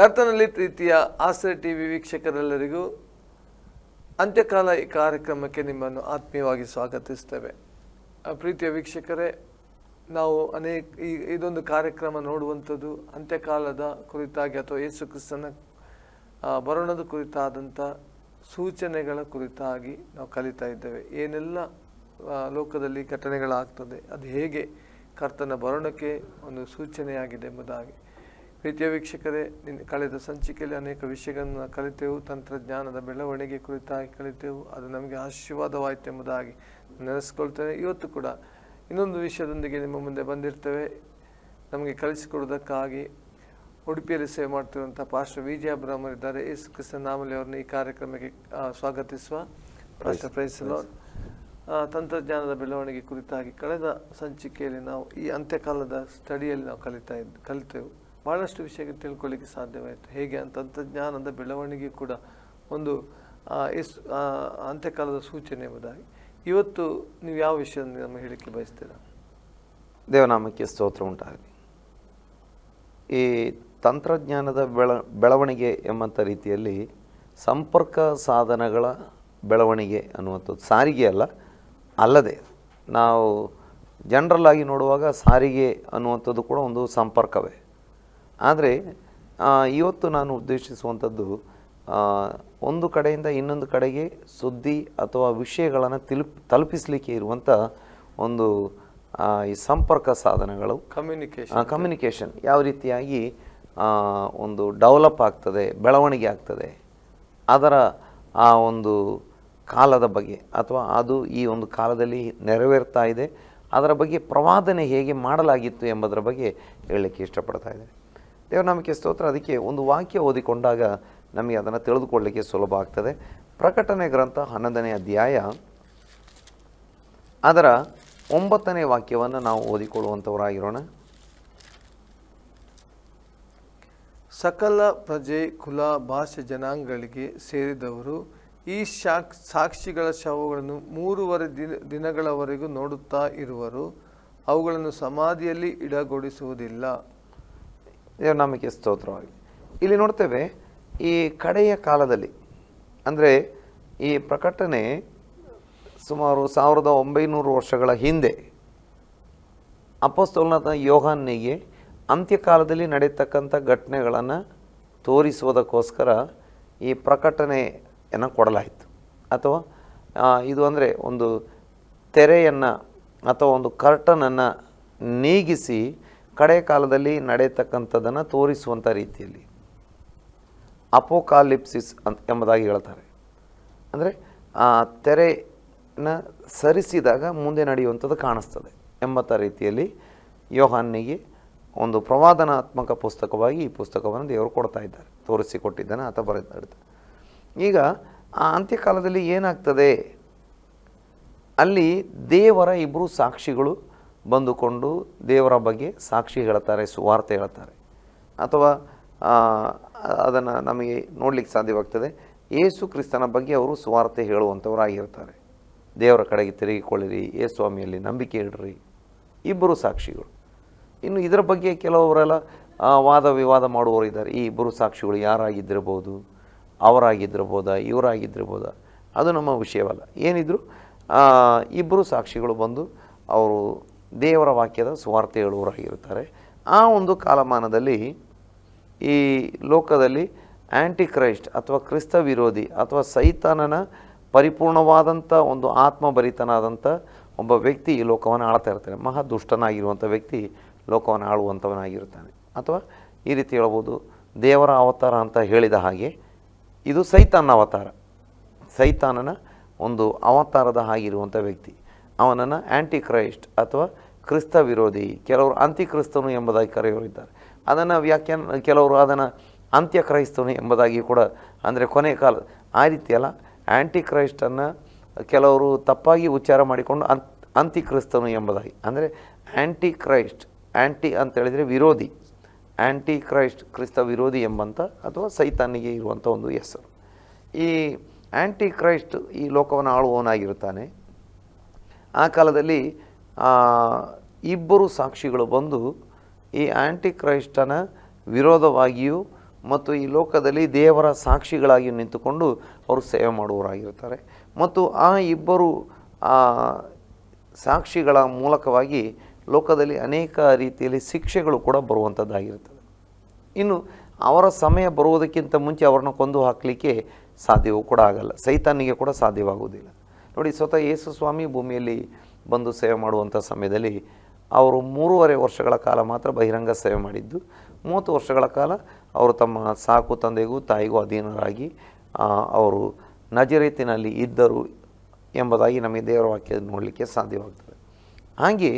ಕರ್ತನಲ್ಲಿ ಪ್ರೀತಿಯ ಆಸರೆ ಟಿ ವಿ ವೀಕ್ಷಕರೆಲ್ಲರಿಗೂ ಅಂತ್ಯಕಾಲ ಈ ಕಾರ್ಯಕ್ರಮಕ್ಕೆ ನಿಮ್ಮನ್ನು ಆತ್ಮೀಯವಾಗಿ ಸ್ವಾಗತಿಸ್ತೇವೆ. ಪ್ರೀತಿಯ ವೀಕ್ಷಕರೇ, ನಾವು ಅನೇಕ ಈ ಇದೊಂದು ಕಾರ್ಯಕ್ರಮ ನೋಡುವಂಥದ್ದು ಅಂತ್ಯಕಾಲದ ಕುರಿತಾಗಿ ಅಥವಾ ಯೇಸು ಕ್ರಿಸ್ತನ ಬರೋಣದ ಕುರಿತಾದಂಥ ಸೂಚನೆಗಳ ಕುರಿತಾಗಿ ನಾವು ಕಲಿತಾ ಇದ್ದೇವೆ. ಏನೆಲ್ಲ ಲೋಕದಲ್ಲಿ ಘಟನೆಗಳಾಗ್ತದೆ, ಅದು ಹೇಗೆ ಕರ್ತನ ಬರೋಣಕ್ಕೆ ಒಂದು ಸೂಚನೆಯಾಗಿದೆ ಎಂಬುದಾಗಿ. ಪ್ರೀತಿಯ ವೀಕ್ಷಕರೇ ನಿನ್ನೆ ಕಳೆದ ಸಂಚಿಕೆಯಲ್ಲಿ ಅನೇಕ ವಿಷಯಗಳನ್ನು ಕಲಿತೆವು. ತಂತ್ರಜ್ಞಾನದ ಬೆಳವಣಿಗೆ ಕುರಿತಾಗಿ ಕಲಿತೆವು. ಅದು ನಮಗೆ ಆಶೀರ್ವಾದವಾಯಿತು ಎಂಬುದಾಗಿ ನೆನೆಸ್ಕೊಳ್ತೇನೆ. ಇವತ್ತು ಕೂಡ ಇನ್ನೊಂದು ವಿಷಯದೊಂದಿಗೆ ನಿಮ್ಮ ಮುಂದೆ ಬಂದಿರ್ತೇವೆ. ನಮಗೆ ಕಲಿಸಿಕೊಡುವುದಕ್ಕಾಗಿ ಉಡುಪಿಯಲ್ಲಿ ಸೇವೆ ಮಾಡ್ತಿರುವಂಥ ಪಾಸ್ಟರ್ ವಿಜಯ ಅಬ್ರಾಹ್ಮರ್ ಇದ್ದಾರೆ. ಯೇಸು ಕೃಷ್ಣ ನಾಮಲೆ ಅವರನ್ನು ಈ ಕಾರ್ಯಕ್ರಮಕ್ಕೆ ಸ್ವಾಗತಿಸುವ ಪಾಸ್ಟರ್ ಪ್ರೈಸ್ ಲಾರ್ಡ್. ತಂತ್ರಜ್ಞಾನದ ಬೆಳವಣಿಗೆ ಕುರಿತಾಗಿ ಕಳೆದ ಸಂಚಿಕೆಯಲ್ಲಿ ನಾವು ಈ ಅಂತ್ಯಕಾಲದ ಸ್ಟಡಿಯಲ್ಲಿ ನಾವು ಕಲಿತಾ ಇದ್ದು ಕಲಿತೆವು. ಭಾಳಷ್ಟು ವಿಷಯ ತಿಳ್ಕೊಳ್ಳಿಕ್ಕೆ ಸಾಧ್ಯವಾಯಿತು. ಹೇಗೆ ಆ ತಂತ್ರಜ್ಞಾನದ ಬೆಳವಣಿಗೆ ಕೂಡ ಒಂದು ಎಸ್ ಅಂತ್ಯಕಾಲದ ಸೂಚನೆ ಎಂಬುದಾಗಿ. ಇವತ್ತು ನೀವು ಯಾವ ವಿಷಯ ನಮ್ಮ ಹೇಳಿಕ್ಕೆ ಬಯಸ್ತೀರಾ? ದೇವನಾಮಕ್ಕೆ ಸ್ತೋತ್ರ ಉಂಟಾಗಲಿ. ಈ ತಂತ್ರಜ್ಞಾನದ ಬೆಳ, ಬೆಳವಣಿಗೆ ಎಂಬಂಥ ರೀತಿಯಲ್ಲಿ ಸಂಪರ್ಕ ಸಾಧನಗಳ ಬೆಳವಣಿಗೆ ಅನ್ನುವಂಥದ್ದು ಸಾರಿಗೆ ಅಲ್ಲ, ಅಲ್ಲದೆ ನಾವು ಜನರಲ್ಲಾಗಿ ನೋಡುವಾಗ ಸಾರಿಗೆ ಅನ್ನುವಂಥದ್ದು ಕೂಡ ಒಂದು ಸಂಪರ್ಕವೇ. ಆದರೆ ಇವತ್ತು ನಾನು ಉದ್ದೇಶಿಸುವಂಥದ್ದು ಒಂದು ಕಡೆಯಿಂದ ಇನ್ನೊಂದು ಕಡೆಗೆ ಸುದ್ದಿ ಅಥವಾ ವಿಷಯಗಳನ್ನು ತಿಲುಪ್ ತಲುಪಿಸಲಿಕ್ಕೆ ಇರುವಂಥ ಒಂದು ಈ ಸಂಪರ್ಕ ಸಾಧನಗಳು ಕಮ್ಯುನಿಕೇಶನ್ ಕಮ್ಯುನಿಕೇಷನ್ ಯಾವ ರೀತಿಯಾಗಿ ಒಂದು ಡೆವಲಪ್ ಆಗ್ತದೆ ಬೆಳವಣಿಗೆ ಆಗ್ತದೆ ಅದರ ಆ ಒಂದು ಕಾಲದ ಬಗ್ಗೆ ಅಥವಾ ಅದು ಈ ಒಂದು ಕಾಲದಲ್ಲಿ ನೆರವೇರ್ತಾ ಇದೆ ಅದರ ಬಗ್ಗೆ ಪ್ರವಾದನೆ ಹೇಗೆ ಮಾಡಲಾಗಿತ್ತು ಎಂಬುದರ ಬಗ್ಗೆ ಹೇಳಲಿಕ್ಕೆ ಇಷ್ಟಪಡ್ತಾ ಇದ್ದೇನೆ. ದೇವನಾಮಕ್ಕೆ ಸ್ತೋತ್ರ. ಅದಕ್ಕೆ ಒಂದು ವಾಕ್ಯ ಓದಿಕೊಂಡಾಗ ನಮಗೆ ಅದನ್ನು ತಿಳಿದುಕೊಳ್ಳಲಿಕ್ಕೆ ಸುಲಭ ಆಗ್ತದೆ. ಪ್ರಕಟಣೆ ಗ್ರಂಥ ಹನ್ನೊಂದನೇ ಅಧ್ಯಾಯ ಅದರ ಒಂಬತ್ತನೇ ವಾಕ್ಯವನ್ನು ನಾವು ಓದಿಕೊಳ್ಳುವಂಥವರಾಗಿರೋಣ. ಸಕಲ ಪ್ರಜೆ, ಕುಲ, ಭಾಷೆ, ಜನಾಂಗಗಳಿಗೆ ಸೇರಿದವರು ಈ ಶಾಕ್, ಸಾಕ್ಷಿಗಳ ಶವಗಳನ್ನು ಮೂರುವರೆ ದಿನ, ದಿನಗಳವರೆಗೂ ನೋಡುತ್ತಾ ಇರುವರು. ಅವುಗಳನ್ನು ಸಮಾಧಿಯಲ್ಲಿ ಇಡಗೊಡಿಸುವುದಿಲ್ಲ ದೇವನಾಮಕ್ಕೆ ಸ್ತೋತ್ರವಾಗಿ. ಇಲ್ಲಿ ನೋಡ್ತೇವೆ, ಈ ಕಡೆಯ ಕಾಲದಲ್ಲಿ, ಅಂದರೆ ಈ ಪ್ರಕಟಣೆ ಸುಮಾರು ಸಾವಿರದ ಒಂಬೈನೂರು ವರ್ಷಗಳ ಹಿಂದೆ, ಅಪಸ್ತೋಲನದ ಯೋಹಾನ್ನಿಗೆ ಅಂತ್ಯಕಾಲದಲ್ಲಿ ನಡೆಯತಕ್ಕಂಥ ಘಟನೆಗಳನ್ನು ತೋರಿಸುವುದಕ್ಕೋಸ್ಕರ ಈ ಪ್ರಕಟಣೆಯನ್ನು ಕೊಡಲಾಯಿತು. ಅಥವಾ ಇದು ಅಂದರೆ ಒಂದು ತೆರೆಯನ್ನು ಅಥವಾ ಒಂದು ಕರ್ಟನನ್ನು ನೀಗಿಸಿ ಕಡೆ ಕಾಲದಲ್ಲಿ ನಡೆಯತಕ್ಕಂಥದ್ದನ್ನು ತೋರಿಸುವಂಥ ರೀತಿಯಲ್ಲಿ. ಅಪೋಕಾಲಿಪ್ಸಿಸ್ ಅಂತ ಎಂಬುದಾಗಿ ಹೇಳ್ತಾರೆ. ಅಂದರೆ, ಆ ತೆರೆನ ಸರಿಸಿದಾಗ ಮುಂದೆ ನಡೆಯುವಂಥದ್ದು ಕಾಣಿಸ್ತದೆ ಎಂಬತ್ತ ರೀತಿಯಲ್ಲಿ ಯೋಹಾನ್ನಿಗೆ ಒಂದು ಪ್ರವಾದನಾತ್ಮಕ ಪುಸ್ತಕವಾಗಿ ಈ ಪುಸ್ತಕವನ್ನು ದೇವರು ಕೊಡ್ತಾ ಇದ್ದಾರೆ, ತೋರಿಸಿಕೊಟ್ಟಿದ್ದಾನೆ ಆತ ಬರೆದಿರ್ತಾರೆ ಈಗ ಆ ಅಂತ್ಯಕಾಲದಲ್ಲಿ ಏನಾಗ್ತದೆ? ಅಲ್ಲಿ ದೇವರ ಇಬ್ಬರು ಸಾಕ್ಷಿಗಳು ಬಂದುಕೊಂಡು ದೇವರ ಬಗ್ಗೆ ಸಾಕ್ಷಿ ಹೇಳ್ತಾರೆ, ಸುವಾರ್ತೆ ಹೇಳ್ತಾರೆ. ಅಥವಾ ಅದನ್ನು ನಮಗೆ ನೋಡಲಿಕ್ಕೆ ಸಾಧ್ಯವಾಗ್ತದೆ. ಯೇಸು ಕ್ರಿಸ್ತನ ಬಗ್ಗೆ ಅವರು ಸುವಾರ್ತೆ ಹೇಳುವಂಥವರಾಗಿರ್ತಾರೆ. ದೇವರ ಕಡೆಗೆ ತಿರುಗಿಕೊಳ್ಳಿರಿ ಏಸು ಸ್ವಾಮಿಯಲ್ಲಿ ನಂಬಿಕೆ ಇಡ್ರಿ. ಇಬ್ಬರು ಸಾಕ್ಷಿಗಳು. ಇನ್ನು ಇದರ ಬಗ್ಗೆ ಕೆಲವರೆಲ್ಲ ವಾದ ವಿವಾದ ಮಾಡುವವರು ಇದ್ದಾರೆ. ಈ ಇಬ್ಬರು ಸಾಕ್ಷಿಗಳು ಯಾರಾಗಿದ್ದಿರ್ಬೋದು ಅವರಾಗಿದ್ದಿರ್ಬೋದಾ ಇವರಾಗಿದ್ದಿರ್ಬೋದಾ ಅದು ನಮ್ಮ ವಿಷಯವಲ್ಲ. ಏನಿದ್ರು ಇಬ್ಬರು ಸಾಕ್ಷಿಗಳು ಬಂದು ಅವರು ದೇವರ ವಾಕ್ಯದ ಸುವಾರ್ತೆ ಹೇಳುವವರಾಗಿರ್ತಾರೆ ಆ ಒಂದು ಕಾಲಮಾನದಲ್ಲಿ ಈ ಲೋಕದಲ್ಲಿ ಆ್ಯಂಟಿ ಕ್ರೈಸ್ಟ್ ಅಥವಾ ಕ್ರಿಸ್ತ ವಿರೋಧಿ ಅಥವಾ ಸೈತಾನನ ಪರಿಪೂರ್ಣವಾದಂಥ ಒಂದು ಆತ್ಮಭರಿತನಾದಂಥ ಒಬ್ಬ ವ್ಯಕ್ತಿ ಈ ಲೋಕವನ್ನು ಆಳ್ತಾ ಇರ್ತಾನೆ. ಮಹಾ ದುಷ್ಟನಾಗಿರುವಂಥ ವ್ಯಕ್ತಿ ಲೋಕವನ್ನು ಆಳುವಂಥವನಾಗಿರ್ತಾನೆ ಅಥವಾ ಈ ರೀತಿ ಹೇಳ್ಬೋದು, ದೇವರ ಅವತಾರ ಅಂತ ಹೇಳಿದ ಹಾಗೆ ಇದು ಸೈತಾನ ಅವತಾರ. ಸೈತಾನನ ಒಂದು ಅವತಾರದ ಹಾಗಿರುವಂಥ ವ್ಯಕ್ತಿ. ಅವನನ್ನು ಆ್ಯಂಟಿ ಕ್ರೈಸ್ಟ್ ಅಥವಾ ಕ್ರಿಸ್ತ ವಿರೋಧಿ. ಕೆಲವರು ಅಂತ್ಯಕ್ರಿಸ್ತನು ಎಂಬುದಾಗಿ ಕರೆಯೋರು ಇದ್ದಾರೆ ಅದನ್ನು ವ್ಯಾಖ್ಯಾನ, ಕೆಲವರು ಅದನ್ನು ಅಂತ್ಯ ಕ್ರೈಸ್ತನು ಎಂಬುದಾಗಿ ಕೂಡ ಅಂದರೆ ಕೊನೆ ಕಾಲ, ಆ ರೀತಿಯಲ್ಲ ಆ್ಯಂಟಿ ಕ್ರೈಸ್ಟನ್ನು ಕೆಲವರು ತಪ್ಪಾಗಿ ಉಚ್ಚಾರ ಮಾಡಿಕೊಂಡು ಅಂತ್ ಅಂತ್ಯಕ್ರಿಸ್ತನು ಎಂಬುದಾಗಿ. ಅಂದರೆ ಆ್ಯಂಟಿ ಕ್ರೈಸ್ಟ್ ಆ್ಯಂಟಿ ಅಂತ ಹೇಳಿದರೆ ವಿರೋಧಿ. ಆ್ಯಂಟಿ ಕ್ರೈಸ್ಟ್ ಕ್ರಿಸ್ತ ವಿರೋಧಿ ಎಂಬಂಥ ಅಥವಾ ಸೈತಾನಿಗೆ ಇರುವಂಥ ಒಂದು ಹೆಸರು. ಈ ಆ್ಯಂಟಿ ಕ್ರೈಸ್ಟ್ ಈ ಲೋಕವನ್ನು ಆಳುವವನಾಗಿರುತ್ತಾನೆ. ಆ ಕಾಲದಲ್ಲಿ ಇಬ್ಬರು ಸಾಕ್ಷಿಗಳು ಬಂದು ಈ ಆ್ಯಂಟಿ ಕ್ರೈಸ್ಟನ ವಿರೋಧವಾಗಿಯೂ ಮತ್ತು ಈ ಲೋಕದಲ್ಲಿ ದೇವರ ಸಾಕ್ಷಿಗಳಾಗಿ ನಿಂತುಕೊಂಡು ಅವರು ಸೇವೆ ಮಾಡುವವರಾಗಿರ್ತಾರೆ ಮತ್ತು ಆ ಇಬ್ಬರು ಸಾಕ್ಷಿಗಳ ಮೂಲಕವಾಗಿ ಲೋಕದಲ್ಲಿ ಅನೇಕ ರೀತಿಯಲ್ಲಿ ಶಿಕ್ಷೆಗಳು ಕೂಡ ಬರುವಂಥದ್ದಾಗಿರ್ತದೆ ಇನ್ನು ಅವರ ಸಮಯ ಬರುವುದಕ್ಕಿಂತ ಮುಂಚೆ ಅವರನ್ನು ಕೊಂದು ಹಾಕಲಿಕ್ಕೆ ಸಾಧ್ಯವೂ ಕೂಡ ಆಗಲ್ಲ. ಸೈತಾನಿಗೆ ಕೂಡ ಸಾಧ್ಯವಾಗುವುದಿಲ್ಲ. ನೋಡಿ, ಸ್ವತಃ ಯೇಸು ಸ್ವಾಮಿ ಭೂಮಿಯಲ್ಲಿ ಬಂದು ಸೇವೆ ಮಾಡುವಂಥ ಸಮಯದಲ್ಲಿ ಅವರು ಮೂರುವರೆ ವರ್ಷಗಳ ಕಾಲ ಮಾತ್ರ ಬಹಿರಂಗ ಸೇವೆ ಮಾಡಿದ್ದು. ಮೂವತ್ತು ವರ್ಷಗಳ ಕಾಲ ಅವರು ತಮ್ಮ ಸಾಕು ತಂದೆಗೂ ತಾಯಿಗೂ ಅಧೀನರಾಗಿ ಅವರು ನಜರೇತಿನಲ್ಲಿ ಇದ್ದರು ಎಂಬುದಾಗಿ ನಮಗೆ ದೇವರ ವಾಕ್ಯ ನೋಡಲಿಕ್ಕೆ ಸಾಧ್ಯವಾಗ್ತದೆ. ಹಾಗೆ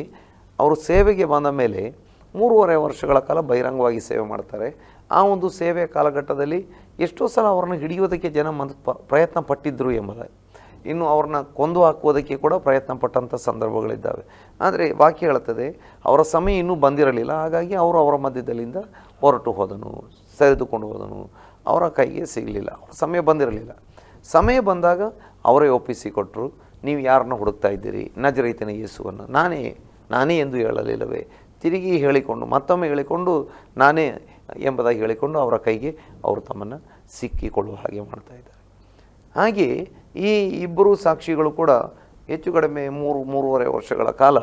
ಅವರು ಸೇವೆಗೆ ಬಂದ ಮೇಲೆ ಮೂರುವರೆ ವರ್ಷಗಳ ಕಾಲ ಬಹಿರಂಗವಾಗಿ ಸೇವೆ ಮಾಡ್ತಾರೆ. ಆ ಒಂದು ಸೇವೆಯ ಕಾಲಘಟ್ಟದಲ್ಲಿ ಎಷ್ಟೋ ಸಲ ಅವರನ್ನು ಹಿಡಿಯೋದಕ್ಕೆ ಜನ ಮನ್ ಪ್ರಯತ್ನ ಪಟ್ಟಿದ್ದರು ಎಂಬುದಾಗಿ. ಇನ್ನು ಅವ್ರನ್ನ ಕೊಂದು ಹಾಕುವುದಕ್ಕೆ ಕೂಡ ಪ್ರಯತ್ನ ಪಟ್ಟಂಥ ಸಂದರ್ಭಗಳಿದ್ದಾವೆ. ಆದರೆ ವಾಕ್ಯ ಹೇಳುತ್ತದೆ, ಅವರ ಸಮಯ ಇನ್ನೂ ಬಂದಿರಲಿಲ್ಲ, ಹಾಗಾಗಿ ಅವರು ಅವರ ಮಧ್ಯದಲ್ಲಿಂದ ಹೊರಟು ಹೋದನು, ಸರಿದುಕೊಂಡು ಹೋದನು, ಅವರ ಕೈಗೆ ಸಿಗಲಿಲ್ಲ ಸಮಯ ಬಂದಿರಲಿಲ್ಲ. ಸಮಯ ಬಂದಾಗ ಅವರೇ ಒಪ್ಪಿಸಿಕೊಟ್ಟರು ನೀವು ಯಾರನ್ನ ಹುಡುಕ್ತಾ ಇದ್ದೀರಿ? ನಜರೈತನ ಯೇಸುವನ್ನು. ನಾನೇ ನಾನೇ ಎಂದು ಹೇಳಲಿಲ್ಲವೇ? ತಿರುಗಿ ಹೇಳಿಕೊಂಡು, ಮತ್ತೊಮ್ಮೆ ಹೇಳಿಕೊಂಡು, ನಾನೇ ಎಂಬುದಾಗಿ ಹೇಳಿಕೊಂಡು ಅವರ ಕೈಗೆ ಅವರು ತಮ್ಮನ್ನು ಸಿಕ್ಕಿಕೊಳ್ಳುವ ಹಾಗೆ ಮಾಡ್ತಾ ಇದ್ದಾರೆ. ಹಾಗೆ ಈ ಇಬ್ಬರು ಸಾಕ್ಷಿಗಳು ಕೂಡ ಹೆಚ್ಚು ಕಡಿಮೆ ಮೂರು, ಮೂರುವರೆ ವರ್ಷಗಳ ಕಾಲ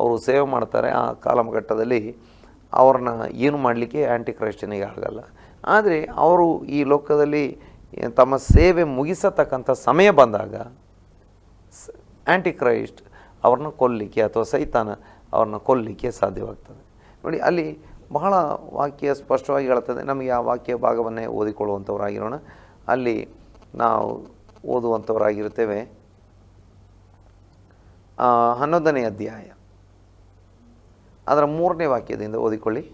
ಅವರು ಸೇವೆ ಮಾಡ್ತಾರೆ. ಆ ಕಾಲಘಟ್ಟದಲ್ಲಿ ಅವ್ರನ್ನ ಏನು ಮಾಡಲಿಕ್ಕೆ ಆ್ಯಂಟಿ ಕ್ರೈಸ್ಟನಿಗೆ ಆಗಲ್ಲ. ಆದರೆ ಅವರು ಈ ಲೋಕದಲ್ಲಿ ತಮ್ಮ ಸೇವೆ ಮುಗಿಸತಕ್ಕಂಥ ಸಮಯ ಬಂದಾಗ ಆ್ಯಂಟಿ ಕ್ರೈಸ್ಟ್ ಅವ್ರನ್ನ ಕೊಲ್ಲಲಿಕ್ಕೆ ಅಥವಾ ಸೈತಾನ ಅವ್ರನ್ನ ಕೊಲ್ಲಲಿಕ್ಕೆ ಸಾಧ್ಯವಾಗ್ತದೆ. ನೋಡಿ, ಅಲ್ಲಿ ಬಹಳ ವಾಕ್ಯ ಸ್ಪಷ್ಟವಾಗಿ ಹೇಳ್ತದೆ ನಮಗೆ ಆ ವಾಕ್ಯ ಭಾಗವನ್ನೇ ಓದಿಕೊಳ್ಳುವಂಥವರಾಗಿರೋಣ. ಅಲ್ಲಿ ನಾವು ಓದುವಂಥವರಾಗಿರುತ್ತೇವೆ ಆ, ಹನ್ನೊಂದನೇ ಅಧ್ಯಾಯ. ಅದರ ಮೂರನೇ ವಾಕ್ಯದಿಂದ ಓದಿಕೊಳ್ಳಿ.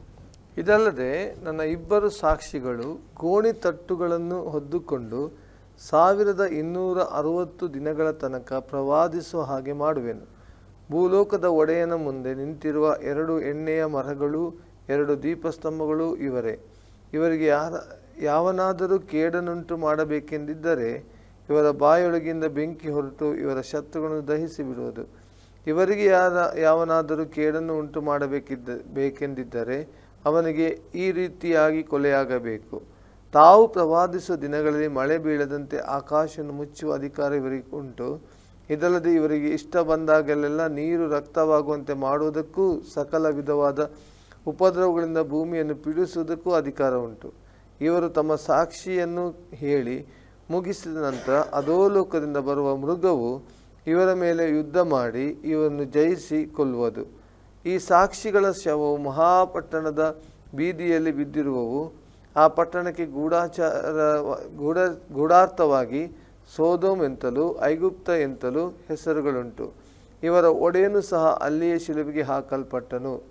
ಇದಲ್ಲದೆ ನನ್ನ ಇಬ್ಬರು ಸಾಕ್ಷಿಗಳು ಗೋಣಿ ತಟ್ಟುಗಳನ್ನು ಹೊದ್ದುಕೊಂಡು ಸಾವಿರದ ಇನ್ನೂರ ಅರುವತ್ತು ದಿನಗಳ ತನಕ ಪ್ರವಾದಿಸುವ ಹಾಗೆ ಮಾಡುವೆನು. ಭೂಲೋಕದ ಒಡೆಯನ ಮುಂದೆ ನಿಂತಿರುವ ಎರಡು ಎಣ್ಣೆಯ ಮರಗಳು ಎರಡು ದೀಪಸ್ತಂಭಗಳು ಇವರೇ. ಇವರಿಗೆ ಯಾರ ಯಾವನಾದರೂ ಕೇಡನುಂಟು ಮಾಡಬೇಕೆಂದಿದ್ದರೆ ಇವರ ಬಾಯೊಳಗಿಂದ ಬೆಂಕಿ ಹೊರಟು ಇವರ ಶತ್ರುಗಳನ್ನು ದಹಿಸಿ ಬಿಡುವುದು. ಇವರಿಗೆ ಯಾರ, ಯಾವನಾದರೂ ಕೇಡನ್ನು ಉಂಟು ಮಾಡಬೇಕಿದ್ದ, ಬೇಕೆಂದಿದ್ದರೆ ಅವನಿಗೆ ಈ ರೀತಿಯಾಗಿ ಕೊಲೆಯಾಗಬೇಕು. ತಾವು ಪ್ರವಾದಿಸುವ ದಿನಗಳಲ್ಲಿ ಮಳೆ ಬೀಳದಂತೆ ಆಕಾಶವನ್ನು ಮುಚ್ಚುವ ಅಧಿಕಾರ ಇವರಿಗೆ ಉಂಟು. ಇದಲ್ಲದೆ ಇವರಿಗೆ ಇಷ್ಟ ಬಂದಾಗಲೆಲ್ಲ ನೀರು ರಕ್ತವಾಗುವಂತೆ ಮಾಡುವುದಕ್ಕೂ ಸಕಲ ವಿಧವಾದ ಉಪದ್ರವಗಳಿಂದ ಭೂಮಿಯನ್ನು ಪೀಡಿಸುವುದಕ್ಕೂ ಅಧಿಕಾರ ಉಂಟು. ಇವರು ತಮ್ಮ ಸಾಕ್ಷಿಯನ್ನು ಹೇಳಿ ಮುಗಿಸಿದ ನಂತರ ಅಧೋಲೋಕದಿಂದ ಬರುವ ಮೃಗವು ಇವರ ಮೇಲೆ ಯುದ್ಧ ಮಾಡಿ ಇವರನ್ನು ಜಯಿಸಿ ಕೊಲ್ಲುವುದು. ಈ ಸಾಕ್ಷಿಗಳ ಶವವು ಮಹಾಪಟ್ಟಣದ ಬೀದಿಯಲ್ಲಿ ಬಿದ್ದಿರುವವು. ಆ ಪಟ್ಟಣಕ್ಕೆ ಗೂಢಾಚಾರ, ಗೂಢ, ಗೂಢಾರ್ಥವಾಗಿ ಸೋದೋಮ್ ಎಂತಲೂ, ಐಗುಪ್ತ ಎಂತಲೂ ಹೆಸರುಗಳುಂಟು. ಇವರ ಒಡೆಯನು ಸಹ ಅಲ್ಲಿಯೇ ಶಿಲುಬಿಗೆ ಹಾಕಲ್ಪಟ್ಟನು.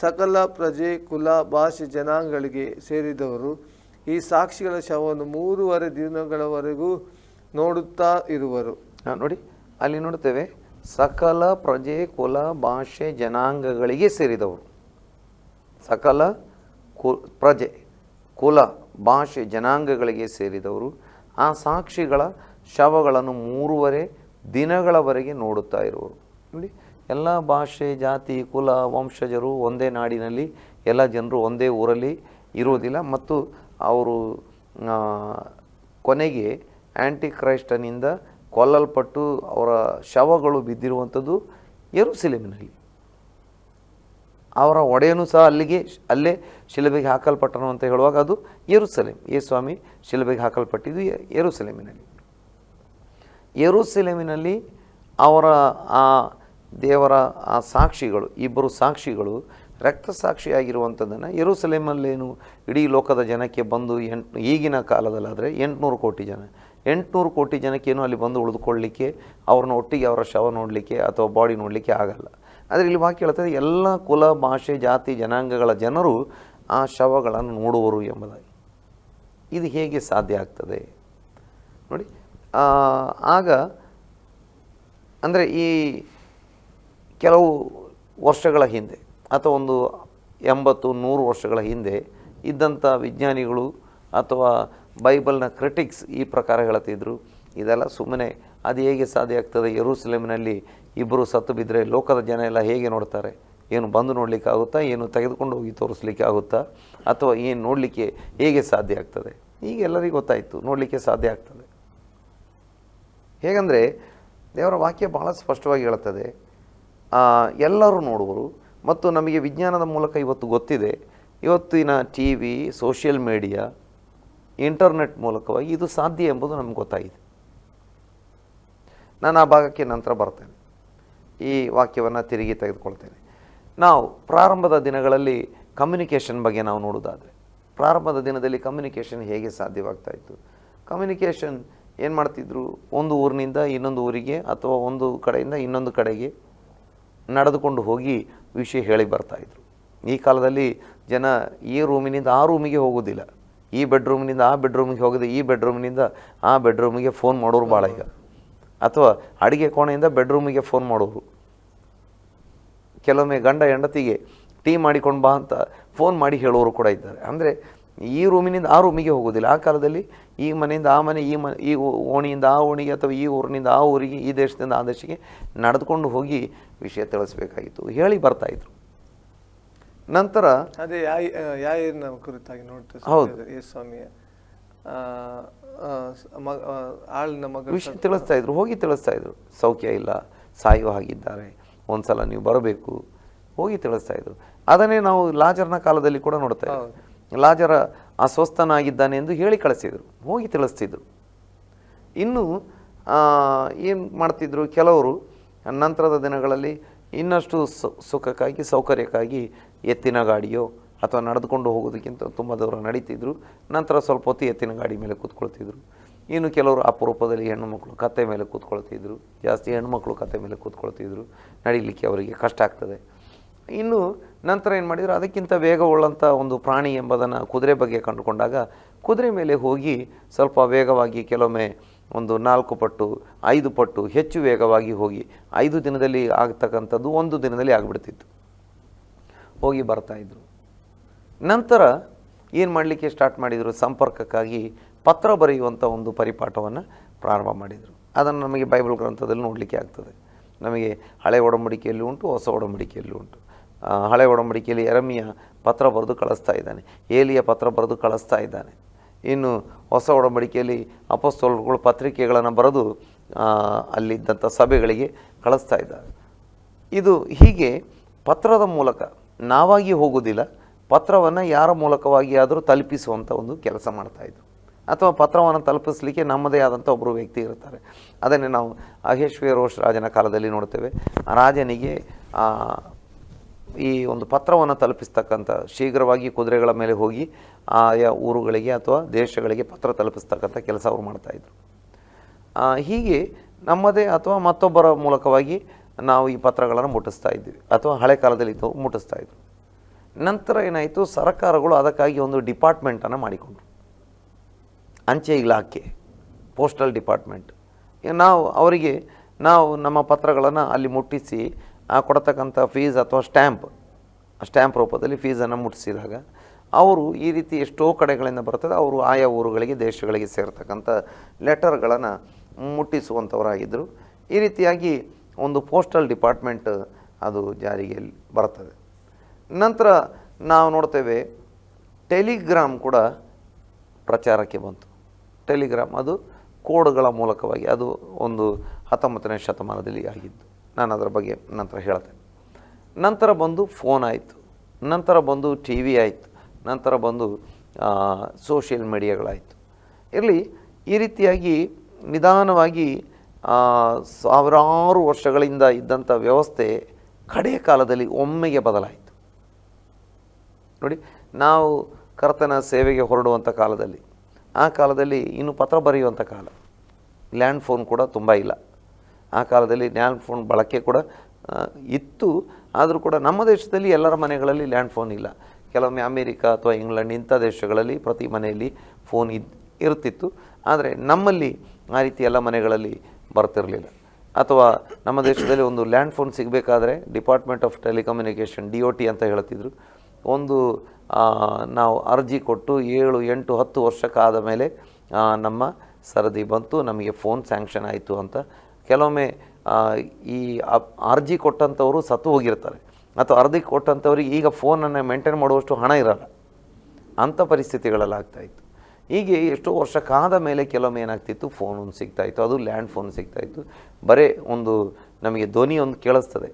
ಸಕಲ ಪ್ರಜೆ, ಕುಲ, ಭಾಷೆ, ಜನಾಂಗಗಳಿಗೆ ಸೇರಿದವರು ಈ ಸಾಕ್ಷಿಗಳ ಶವವನ್ನು ಮೂರುವರೆ ದಿನಗಳವರೆಗೂ ನೋಡುತ್ತಾ ಇರುವರು. ನೋಡಿ, ಅಲ್ಲಿ ನೋಡ್ತೇವೆ ಸಕಲ ಪ್ರಜೆ, ಕುಲ, ಭಾಷೆ, ಜನಾಂಗಗಳಿಗೆ ಸೇರಿದವರು. ಸಕಲ ಕು, ಪ್ರಜೆ, ಕುಲ, ಭಾಷೆ, ಜನಾಂಗಗಳಿಗೆ ಸೇರಿದವರು. ಆ ಸಾಕ್ಷಿಗಳ ಶವಗಳನ್ನು ಮೂರುವರೆ ದಿನಗಳವರೆಗೆ ನೋಡುತ್ತಾ ಇರುವರು. ನೋಡಿ, ಎಲ್ಲ ಭಾಷೆ, ಜಾತಿ, ಕುಲ, ವಂಶಜರು ಒಂದೇ ನಾಡಿನಲ್ಲಿ, ಎಲ್ಲ ಜನರು ಒಂದೇ ಊರಲ್ಲಿ ಇರುವುದಿಲ್ಲ. ಮತ್ತು ಅವರು ಕೊನೆಗೆ ಆ್ಯಂಟಿ ಕ್ರೈಸ್ಟನಿಂದ ಕೊಲ್ಲಲ್ಪಟ್ಟು ಅವರ ಶವಗಳು ಬಿದ್ದಿರುವಂಥದ್ದು ಯೆರೂಸಲೇಮಿನಲ್ಲಿ. ಅವರ ಒಡೆಯನು ಸಹ ಅಲ್ಲಿಗೆ, ಅಲ್ಲೇ ಶಿಲುಬೆಗೆ ಹಾಕಲ್ಪಟ್ಟನು ಅಂತ ಹೇಳುವಾಗ ಅದು ಯೆರೂಸಲೇಮ್. ಯೇಸ್ವಾಮಿ ಶಿಲುಬೆಗೆ ಹಾಕಲ್ಪಟ್ಟಿದ್ದು ಯೆರೂಸಲೇಮಿನಲ್ಲಿ. ಯೆರೂಸಲೇಮಿನಲ್ಲಿ ಅವರ, ಆ, ದೇವರ, ಆ, ಸಾಕ್ಷಿಗಳು, ಇಬ್ಬರು ಸಾಕ್ಷಿಗಳು ರಕ್ತ ಸಾಕ್ಷಿಯಾಗಿರುವಂಥದ್ದನ್ನು ಯೆರೂಸಲೇಮಲ್ಲೇನು ಇಡೀ ಲೋಕದ ಜನಕ್ಕೆ ಬಂದು ಎಂಟು ಈಗಿನ ಕಾಲದಲ್ಲಾದರೆ ಎಂಟುನೂರು ಕೋಟಿ ಜನ. ಎಂಟುನೂರು ಕೋಟಿ ಜನಕ್ಕೇನು ಅಲ್ಲಿ ಬಂದು ಉಳಿದುಕೊಳ್ಳಲಿಕ್ಕೆ ಅವ್ರನ್ನ ಒಟ್ಟಿಗೆ ಅವರ ಶವ ನೋಡಲಿಕ್ಕೆ ಅಥವಾ ಬಾಡಿ ನೋಡಲಿಕ್ಕೆ ಆಗಲ್ಲ. ಆದರೆ ಇಲ್ಲಿ ವಾಕ್ಯ ಹೇಳ್ತದೆ ಎಲ್ಲ ಕುಲ, ಭಾಷೆ, ಜಾತಿ, ಜನಾಂಗಗಳ ಜನರು ಆ ಶವಗಳನ್ನು ನೋಡುವರು ಎಂಬುದಾಗಿ. ಇದು ಹೇಗೆ ಸಾಧ್ಯ ಆಗ್ತದೆ? ನೋಡಿ ಆಗ ಅಂದರೆ ಈ ಕೆಲವು ವರ್ಷಗಳ ಹಿಂದೆ ಅಥವಾ ಒಂದು ಎಂಬತ್ತು, ನೂರು ವರ್ಷಗಳ ಹಿಂದೆ ಇದ್ದಂಥ ವಿಜ್ಞಾನಿಗಳು ಅಥವಾ ಬೈಬಲ್ನ ಕ್ರಿಟಿಕ್ಸ್ ಈ ಪ್ರಕಾರ ಹೇಳ್ತಿದ್ರು ಇದೆಲ್ಲ ಸುಮ್ಮನೆ ಅದು ಹೇಗೆ ಸಾಧ್ಯ ಆಗ್ತದೆ? ಯೆರೂಸಲೇಮಿನಲ್ಲಿ ಇಬ್ಬರು ಸತ್ತು ಬಿದ್ದರೆ ಲೋಕದ ಜನ ಎಲ್ಲ ಹೇಗೆ ನೋಡ್ತಾರೆ? ಏನು ಬಂದು ನೋಡಲಿಕ್ಕೆ ಆಗುತ್ತಾ? ಏನು ತೆಗೆದುಕೊಂಡು ಹೋಗಿ ತೋರಿಸ್ಲಿಕ್ಕೆ ಆಗುತ್ತಾ? ಅಥವಾ ಏನು ನೋಡಲಿಕ್ಕೆ ಹೇಗೆ ಸಾಧ್ಯ ಆಗ್ತದೆ? ಈಗ ಎಲ್ಲರಿಗೂ ಗೊತ್ತಾಯಿತು, ನೋಡಲಿಕ್ಕೆ ಸಾಧ್ಯ ಆಗ್ತದೆ. ಹೇಗಂದರೆ ದೇವರ ವಾಕ್ಯ ಬಹಳ ಸ್ಪಷ್ಟವಾಗಿ ಹೇಳುತ್ತದೆ. ಎಲ್ಲರೂ ನೋಡುವರು ಮತ್ತು ನಮಗೆ ವಿಜ್ಞಾನದ ಮೂಲಕ ಇವತ್ತು ಗೊತ್ತಿದೆ, ಇವತ್ತಿನ T V, social media, internet ಮೂಲಕವಾಗಿ ಇದು ಸಾಧ್ಯ ಎಂಬುದು ನಮ್ಗೆ ಗೊತ್ತಾಗಿದೆ. ನಾನು ಆ ಭಾಗಕ್ಕೆ ನಂತರ ಬರ್ತೇನೆ. ಈ ವಾಕ್ಯವನ್ನು ತಿರುಗಿ ತೆಗೆದುಕೊಳ್ತೇನೆ. ನಾವು ಪ್ರಾರಂಭದ ದಿನಗಳಲ್ಲಿ ಕಮ್ಯುನಿಕೇಷನ್ ಬಗ್ಗೆ ನಾವು ನೋಡೋದಾದರೆ ಪ್ರಾರಂಭದ ದಿನದಲ್ಲಿ ಕಮ್ಯುನಿಕೇಷನ್ ಹೇಗೆ ಸಾಧ್ಯವಾಗ್ತಾ ಇತ್ತು? ಕಮ್ಯುನಿಕೇಷನ್ ಏನು ಮಾಡ್ತಿದ್ರು? ಒಂದು ಊರಿನಿಂದ ಇನ್ನೊಂದು ಊರಿಗೆ ಅಥವಾ ಒಂದು ಕಡೆಯಿಂದ ಇನ್ನೊಂದು ಕಡೆಗೆ ನಡೆದುಕೊಂಡು ಹೋಗಿ ವಿಷಯ ಹೇಳಿ ಬರ್ತಾಯಿದ್ರು ಈ ಕಾಲದಲ್ಲಿ ಜನ ಈ ರೂಮಿನಿಂದ ಆ ರೂಮಿಗೆ ಹೋಗೋದಿಲ್ಲ. ಈ ಬೆಡ್ರೂಮಿನಿಂದ ಆ ಬೆಡ್ರೂಮಿಗೆ ಹೋಗೋದು ಈ ಬೆಡ್ರೂಮಿನಿಂದ ಆ ಬೆಡ್ರೂಮಿಗೆ ಫೋನ್ ಮಾಡೋರು ಭಾಳ ಈಗ. ಅಥವಾ ಅಡುಗೆ ಕೋಣೆಯಿಂದ ಬೆಡ್ರೂಮಿಗೆ ಫೋನ್ ಮಾಡೋರು. ಕೆಲವೊಮ್ಮೆ ಗಂಡ ಹೆಂಡತಿಗೆ ಟೀ ಮಾಡಿಕೊಂಡು ಬಾ ಅಂತ ಫೋನ್ ಮಾಡಿ ಹೇಳೋರು ಕೂಡ ಇದ್ದಾರೆ. ಅಂದರೆ ಈ ರೂಮಿನಿಂದ ಆ ರೂಮಿಗೆ ಹೋಗೋದಿಲ್ಲ. ಆ ಕಾಲದಲ್ಲಿ ಈ ಮನೆಯಿಂದ ಆ ಮನೆ ಈ ಮನೆ ಈ ಓಣಿಯಿಂದ ಆ ಓಣಿಗೆ ಅಥವಾ ಈ ಊರಿನಿಂದ ಆ ಊರಿಗೆ ಈ ದೇಶದಿಂದ ಆ ದೇಶಕ್ಕೆ ನಡೆದುಕೊಂಡು ಹೋಗಿ ವಿಷಯ ತಿಳಿಸ್ಬೇಕಾಗಿತ್ತು. ಹೇಳಿ ಬರ್ತಾಯಿದ್ರು ನಂತರ ಅದೇ ಯಾಯಿ ಆ, ಯಾಯಿನ ಕುರಿತಾಗಿ ನೋಡ್ತೇವೆ ಹೌದು. ಸ್ವಾಮಿಯ ಆಳಿನ ಮಗ ವಿಷಯ ತಿಳಿಸ್ತಾ ಇದ್ರು. ಹೋಗಿ ತಿಳಿಸ್ತಾ ಇದ್ರು. ಸೌಖ್ಯ ಇಲ್ಲ ಸಾಯುವ ಹಾಗಿದ್ದಾರೆ. ಒಂದ್ಸಲ ನೀವು ಬರಬೇಕು. ಹೋಗಿ ತಿಳಿಸ್ತಾ ಇದ್ರು. ಅದನ್ನೇ ನಾವು ಲಾಜರ್ನ ಕಾಲದಲ್ಲಿ ಕೂಡ ನೋಡ್ತಾ ಇದ್ದೀವಿ ಲಾಜರ ಅಸ್ವಸ್ಥನಾಗಿದ್ದಾನೆ ಎಂದು ಹೇಳಿ ಕಳಿಸಿದರು, ಹೋಗಿ ತಿಳಿಸ್ತಿದ್ರು. ಇನ್ನು ಏನು ಮಾಡ್ತಿದ್ರು? ಕೆಲವರು ನಂತರದ ದಿನಗಳಲ್ಲಿ ಇನ್ನಷ್ಟು ಸುಖಕ್ಕಾಗಿ, ಸೌಕರ್ಯಕ್ಕಾಗಿ ಎತ್ತಿನ ಗಾಡಿಯೋ ಅಥವಾ ನಡೆದುಕೊಂಡು ಹೋಗೋದಕ್ಕಿಂತ ತುಂಬ ದೂರ ನಡೀತಿದ್ರು. ನಂತರ ಸ್ವಲ್ಪ ಹೊತ್ತು ಎತ್ತಿನ ಗಾಡಿ ಮೇಲೆ ಕೂತ್ಕೊಳ್ತಿದ್ರು. ಇನ್ನು ಕೆಲವರು ಅಪರೂಪದಲ್ಲಿ ಹೆಣ್ಣುಮಕ್ಕಳು ಕತ್ತೆ ಮೇಲೆ ಕೂತ್ಕೊಳ್ತಿದ್ರು. ಜಾಸ್ತಿ ಹೆಣ್ಣುಮಕ್ಕಳು ಕತ್ತೆ ಮೇಲೆ ಕೂತ್ಕೊಳ್ತಿದ್ರು. ನಡೀಲಿಕ್ಕೆ ಅವರಿಗೆ ಕಷ್ಟ ಆಗ್ತದೆ. ಇನ್ನು ನಂತರ ಏನು ಮಾಡಿದರು? ಅದಕ್ಕಿಂತ ವೇಗವುಳ್ಳಂಥ ಒಂದು ಪ್ರಾಣಿ ಎಂಬುದನ್ನು ಕುದುರೆ ಬಗ್ಗೆ ಕಂಡುಕೊಂಡಾಗ ಕುದುರೆ ಮೇಲೆ ಹೋಗಿ ಸ್ವಲ್ಪ ವೇಗವಾಗಿ ಕೆಲವೊಮ್ಮೆ ಒಂದು ನಾಲ್ಕು ಪಟ್ಟು, ಐದು ಪಟ್ಟು ಹೆಚ್ಚು ವೇಗವಾಗಿ ಹೋಗಿ ಐದು ದಿನದಲ್ಲಿ ಆಗ್ತಕ್ಕಂಥದ್ದು ಒಂದು ದಿನದಲ್ಲಿ ಆಗಿಬಿಡ್ತಿತ್ತು. ಹೋಗಿ ಬರ್ತಾಯಿದ್ರು ನಂತರ ಏನು ಮಾಡಲಿಕ್ಕೆ ಸ್ಟಾರ್ಟ್ ಮಾಡಿದರು? ಸಂಪರ್ಕಕ್ಕಾಗಿ ಪತ್ರ ಬರೆಯುವಂಥ ಒಂದು ಪರಿಪಾಠವನ್ನು ಪ್ರಾರಂಭ ಮಾಡಿದರು. ಅದನ್ನು ನಮಗೆ ಬೈಬಲ್ ಗ್ರಂಥದಲ್ಲಿ ನೋಡಲಿಕ್ಕೆ ಆಗ್ತದೆ. ನಮಗೆ ಹಳೆ ಒಡಂಬಡಿಕೆಯಲ್ಲಿ ಉಂಟು, ಹೊಸ ಒಡಂಬಡಿಕೆಯಲ್ಲಿ ಉಂಟು. ಹಳೆ ಒಡಂಬಡಿಕೆಯಲ್ಲಿ ಎರಮಿಯ ಪತ್ರ ಬರೆದು ಕಳಿಸ್ತಾ ಇದ್ದಾನೆ. ಏಲಿಯ ಪತ್ರ ಬರೆದು ಕಳಿಸ್ತಾ ಇದ್ದಾನೆ. ಇನ್ನು ಹೊಸ ಒಡಂಬಡಿಕೆಯಲ್ಲಿ ಅಪಸ್ತೋಲ್ಗಳು ಪತ್ರಿಕೆಗಳನ್ನು ಬರೆದು ಅಲ್ಲಿದ್ದಂಥ ಸಭೆಗಳಿಗೆ ಕಳಿಸ್ತಾ ಇದ್ದಾರೆ. ಇದು ಹೀಗೆ ಪತ್ರದ ಮೂಲಕ ನಾವಾಗಿ ಹೋಗೋದಿಲ್ಲ ಪತ್ರವನ್ನು ಯಾರ ಮೂಲಕವಾಗಿ ಆದರೂ ತಲುಪಿಸುವಂಥ ಒಂದು ಕೆಲಸ ಮಾಡ್ತಾಯಿದ್ರು ಅಥವಾ ಪತ್ರವನ್ನು ತಲುಪಿಸಲಿಕ್ಕೆ ನಮ್ಮದೇ ಆದಂಥ ಒಬ್ಬರು ವ್ಯಕ್ತಿ ಇರ್ತಾರೆ. ಅದನ್ನೇ ನಾವು ಅಹೇಶ್ವೇರೋಷ್ ರಾಜನ ಕಾಲದಲ್ಲಿ ನೋಡ್ತೇವೆ. ರಾಜನಿಗೆ ಈ ಒಂದು ಪತ್ರವನ್ನು ತಲುಪಿಸ್ತಕ್ಕಂಥ ಶೀಘ್ರವಾಗಿ ಕುದುರೆಗಳ ಮೇಲೆ ಹೋಗಿ ಆಯಾ ಊರುಗಳಿಗೆ ಅಥವಾ ದೇಶಗಳಿಗೆ ಪತ್ರ ತಲುಪಿಸ್ತಕ್ಕಂಥ ಕೆಲಸ ಅವರು ಮಾಡ್ತಾಯಿದ್ರು ಹೀಗೆ ನಮ್ಮದೇ ಅಥವಾ ಮತ್ತೊಬ್ಬರ ಮೂಲಕವಾಗಿ ನಾವು ಈ ಪತ್ರಗಳನ್ನು ಮುಟ್ಟಿಸ್ತಾ ಇದ್ವಿ ಅಥವಾ ಹಳೆ ಕಾಲದಲ್ಲಿ ಇದ್ದವು ಮುಟ್ಟಿಸ್ತಾ ಇದ್ರು. ನಂತರ ಏನಾಯಿತು, ಸರ್ಕಾರಗಳು ಅದಕ್ಕಾಗಿ ಒಂದು ಡಿಪಾರ್ಟ್ಮೆಂಟನ್ನು ಮಾಡಿಕೊಂಡ್ರು. ಅಂಚೆ ಇಲಾಖೆ, ಪೋಸ್ಟಲ್ ಡಿಪಾರ್ಟ್ಮೆಂಟ್. ನಾವು, ಅವರಿಗೆ ನಾವು ನಮ್ಮ ಪತ್ರಗಳನ್ನು ಅಲ್ಲಿ ಮುಟ್ಟಿಸಿ ಆ ಕೊಡತಕ್ಕಂಥ ಫೀಸ್ ಅಥವಾ ಸ್ಟ್ಯಾಂಪ್ ಸ್ಟ್ಯಾಂಪ್ ರೂಪದಲ್ಲಿ ಫೀಸನ್ನು ಮುಟ್ಟಿಸಿದಾಗ ಅವರು ಈ ರೀತಿ ಎಷ್ಟೋ ಕಡೆಗಳಿಂದ ಬರ್ತದೆ, ಅವರು ಆಯಾ ಊರುಗಳಿಗೆ, ದೇಶಗಳಿಗೆ ಸೇರ್ತಕ್ಕಂಥ ಲೆಟರ್ಗಳನ್ನು ಮುಟ್ಟಿಸುವಂಥವರಾಗಿದ್ದರು ಈ ರೀತಿಯಾಗಿ ಒಂದು ಪೋಸ್ಟಲ್ ಡಿಪಾರ್ಟ್ಮೆಂಟ್ ಅದು ಜಾರಿಗೆ ಬರ್ತದೆ. ನಂತರ ನಾವು ನೋಡ್ತೇವೆ ಟೆಲಿಗ್ರಾಮ್ ಕೂಡ ಪ್ರಚಾರಕ್ಕೆ ಬಂತು. ಟೆಲಿಗ್ರಾಮ್ ಅದು ಕೋಡ್ಗಳ ಮೂಲಕವಾಗಿ, ಅದು ಒಂದು ಹತ್ತೊಂಬತ್ತನೇ ಶತಮಾನದಲ್ಲಿ ಆಗಿದ್ದು. ನಾನು ಅದರ ಬಗ್ಗೆ ನಂತರ ಹೇಳ್ತೇನೆ. ನಂತರ ಬಂದು ಫೋನ್ ಆಯಿತು. ನಂತರ ಬಂದು ಟಿ ವಿ ಆಯಿತು. ನಂತರ ಬಂದು ಸೋಷಿಯಲ್ ಮೀಡಿಯಾಗಳಾಯಿತು. ಇರಲಿ, ಈ ರೀತಿಯಾಗಿ ನಿಧಾನವಾಗಿ ಸಾವಿರಾರು ವರ್ಷಗಳಿಂದ ಇದ್ದಂಥ ವ್ಯವಸ್ಥೆ ಕಡೆಯ ಕಾಲದಲ್ಲಿ ಒಮ್ಮೆಗೆ ಬದಲಾಯಿತು. ನೋಡಿ, ನಾವು ಕರ್ತನ ಸೇವೆಗೆ ಹೊರಡುವಂಥ ಕಾಲದಲ್ಲಿ, ಆ ಕಾಲದಲ್ಲಿ ಇನ್ನು ಪತ್ರ ಬರೆಯುವಂಥ ಕಾಲ ಲ್ಯಾಂಡ್ ಫೋನ್ ಕೂಡ ತುಂಬ ಇಲ್ಲ. ಆ ಕಾಲದಲ್ಲಿ ಲ್ಯಾಂಡ್ ಫೋನ್ ಬಳಕೆ ಕೂಡ ಇತ್ತು. ಆದರೂ ಕೂಡ ನಮ್ಮ ದೇಶದಲ್ಲಿ ಎಲ್ಲರ ಮನೆಗಳಲ್ಲಿ ಲ್ಯಾಂಡ್ ಫೋನ್ ಇಲ್ಲ. ಕೆಲವೊಮ್ಮೆ ಅಮೇರಿಕಾ ಅಥವಾ ಇಂಗ್ಲೆಂಡ್ ಇಂಥ ದೇಶಗಳಲ್ಲಿ ಪ್ರತಿ ಮನೆಯಲ್ಲಿ ಫೋನ್ ಇದ್ ಇರ್ತಿತ್ತು ಆದರೆ ನಮ್ಮಲ್ಲಿ ಆ ರೀತಿ ಎಲ್ಲ ಮನೆಗಳಲ್ಲಿ ಬರ್ತಿರಲಿಲ್ಲ. ಅಥವಾ ನಮ್ಮ ದೇಶದಲ್ಲಿ ಒಂದು land phone ಸಿಗಬೇಕಾದ್ರೆ department of telecommunication, D O T ಅಂತ ಹೇಳ್ತಿದ್ರು. ಒಂದು ನಾವು ಅರ್ಜಿ ಕೊಟ್ಟು ಏಳು, ಎಂಟು, ಹತ್ತು ವರ್ಷಕ್ಕಾದ ಮೇಲೆ ನಮ್ಮ ಸರದಿ ಬಂತು, ನಮಗೆ ಫೋನ್ ಸ್ಯಾಂಕ್ಷನ್ ಆಯಿತು ಅಂತ ಕೆಲವೊಮ್ಮೆ ಈ ಅರ್ಜಿ ಕೊಟ್ಟಂಥವರು ಸತ್ತು ಹೋಗಿರ್ತಾರೆ. ಅಥವಾ ಅರ್ಧಿ ಕೊಟ್ಟಂಥವ್ರಿಗೆ ಈಗ ಫೋನನ್ನು ಮೇಂಟೈನ್ ಮಾಡುವಷ್ಟು ಹಣ ಇರಲ್ಲ. ಅಂಥ ಪರಿಸ್ಥಿತಿಗಳೆಲ್ಲ ಆಗ್ತಾಯಿತ್ತು ಹೀಗೆ ಎಷ್ಟೋ ವರ್ಷ ಕಾದ ಮೇಲೆ ಕೆಲವೊಮ್ಮೆ ಏನಾಗ್ತಿತ್ತು? ಫೋನ್ ಒಂದು ಸಿಗ್ತಾಯಿತ್ತು ಅದು ಲ್ಯಾಂಡ್ ಫೋನ್ ಸಿಗ್ತಾಯಿತ್ತು ಬರೇ ಒಂದು ನಮಗೆ ಧ್ವನಿ ಒಂದು ಕೇಳಿಸ್ತದೆ.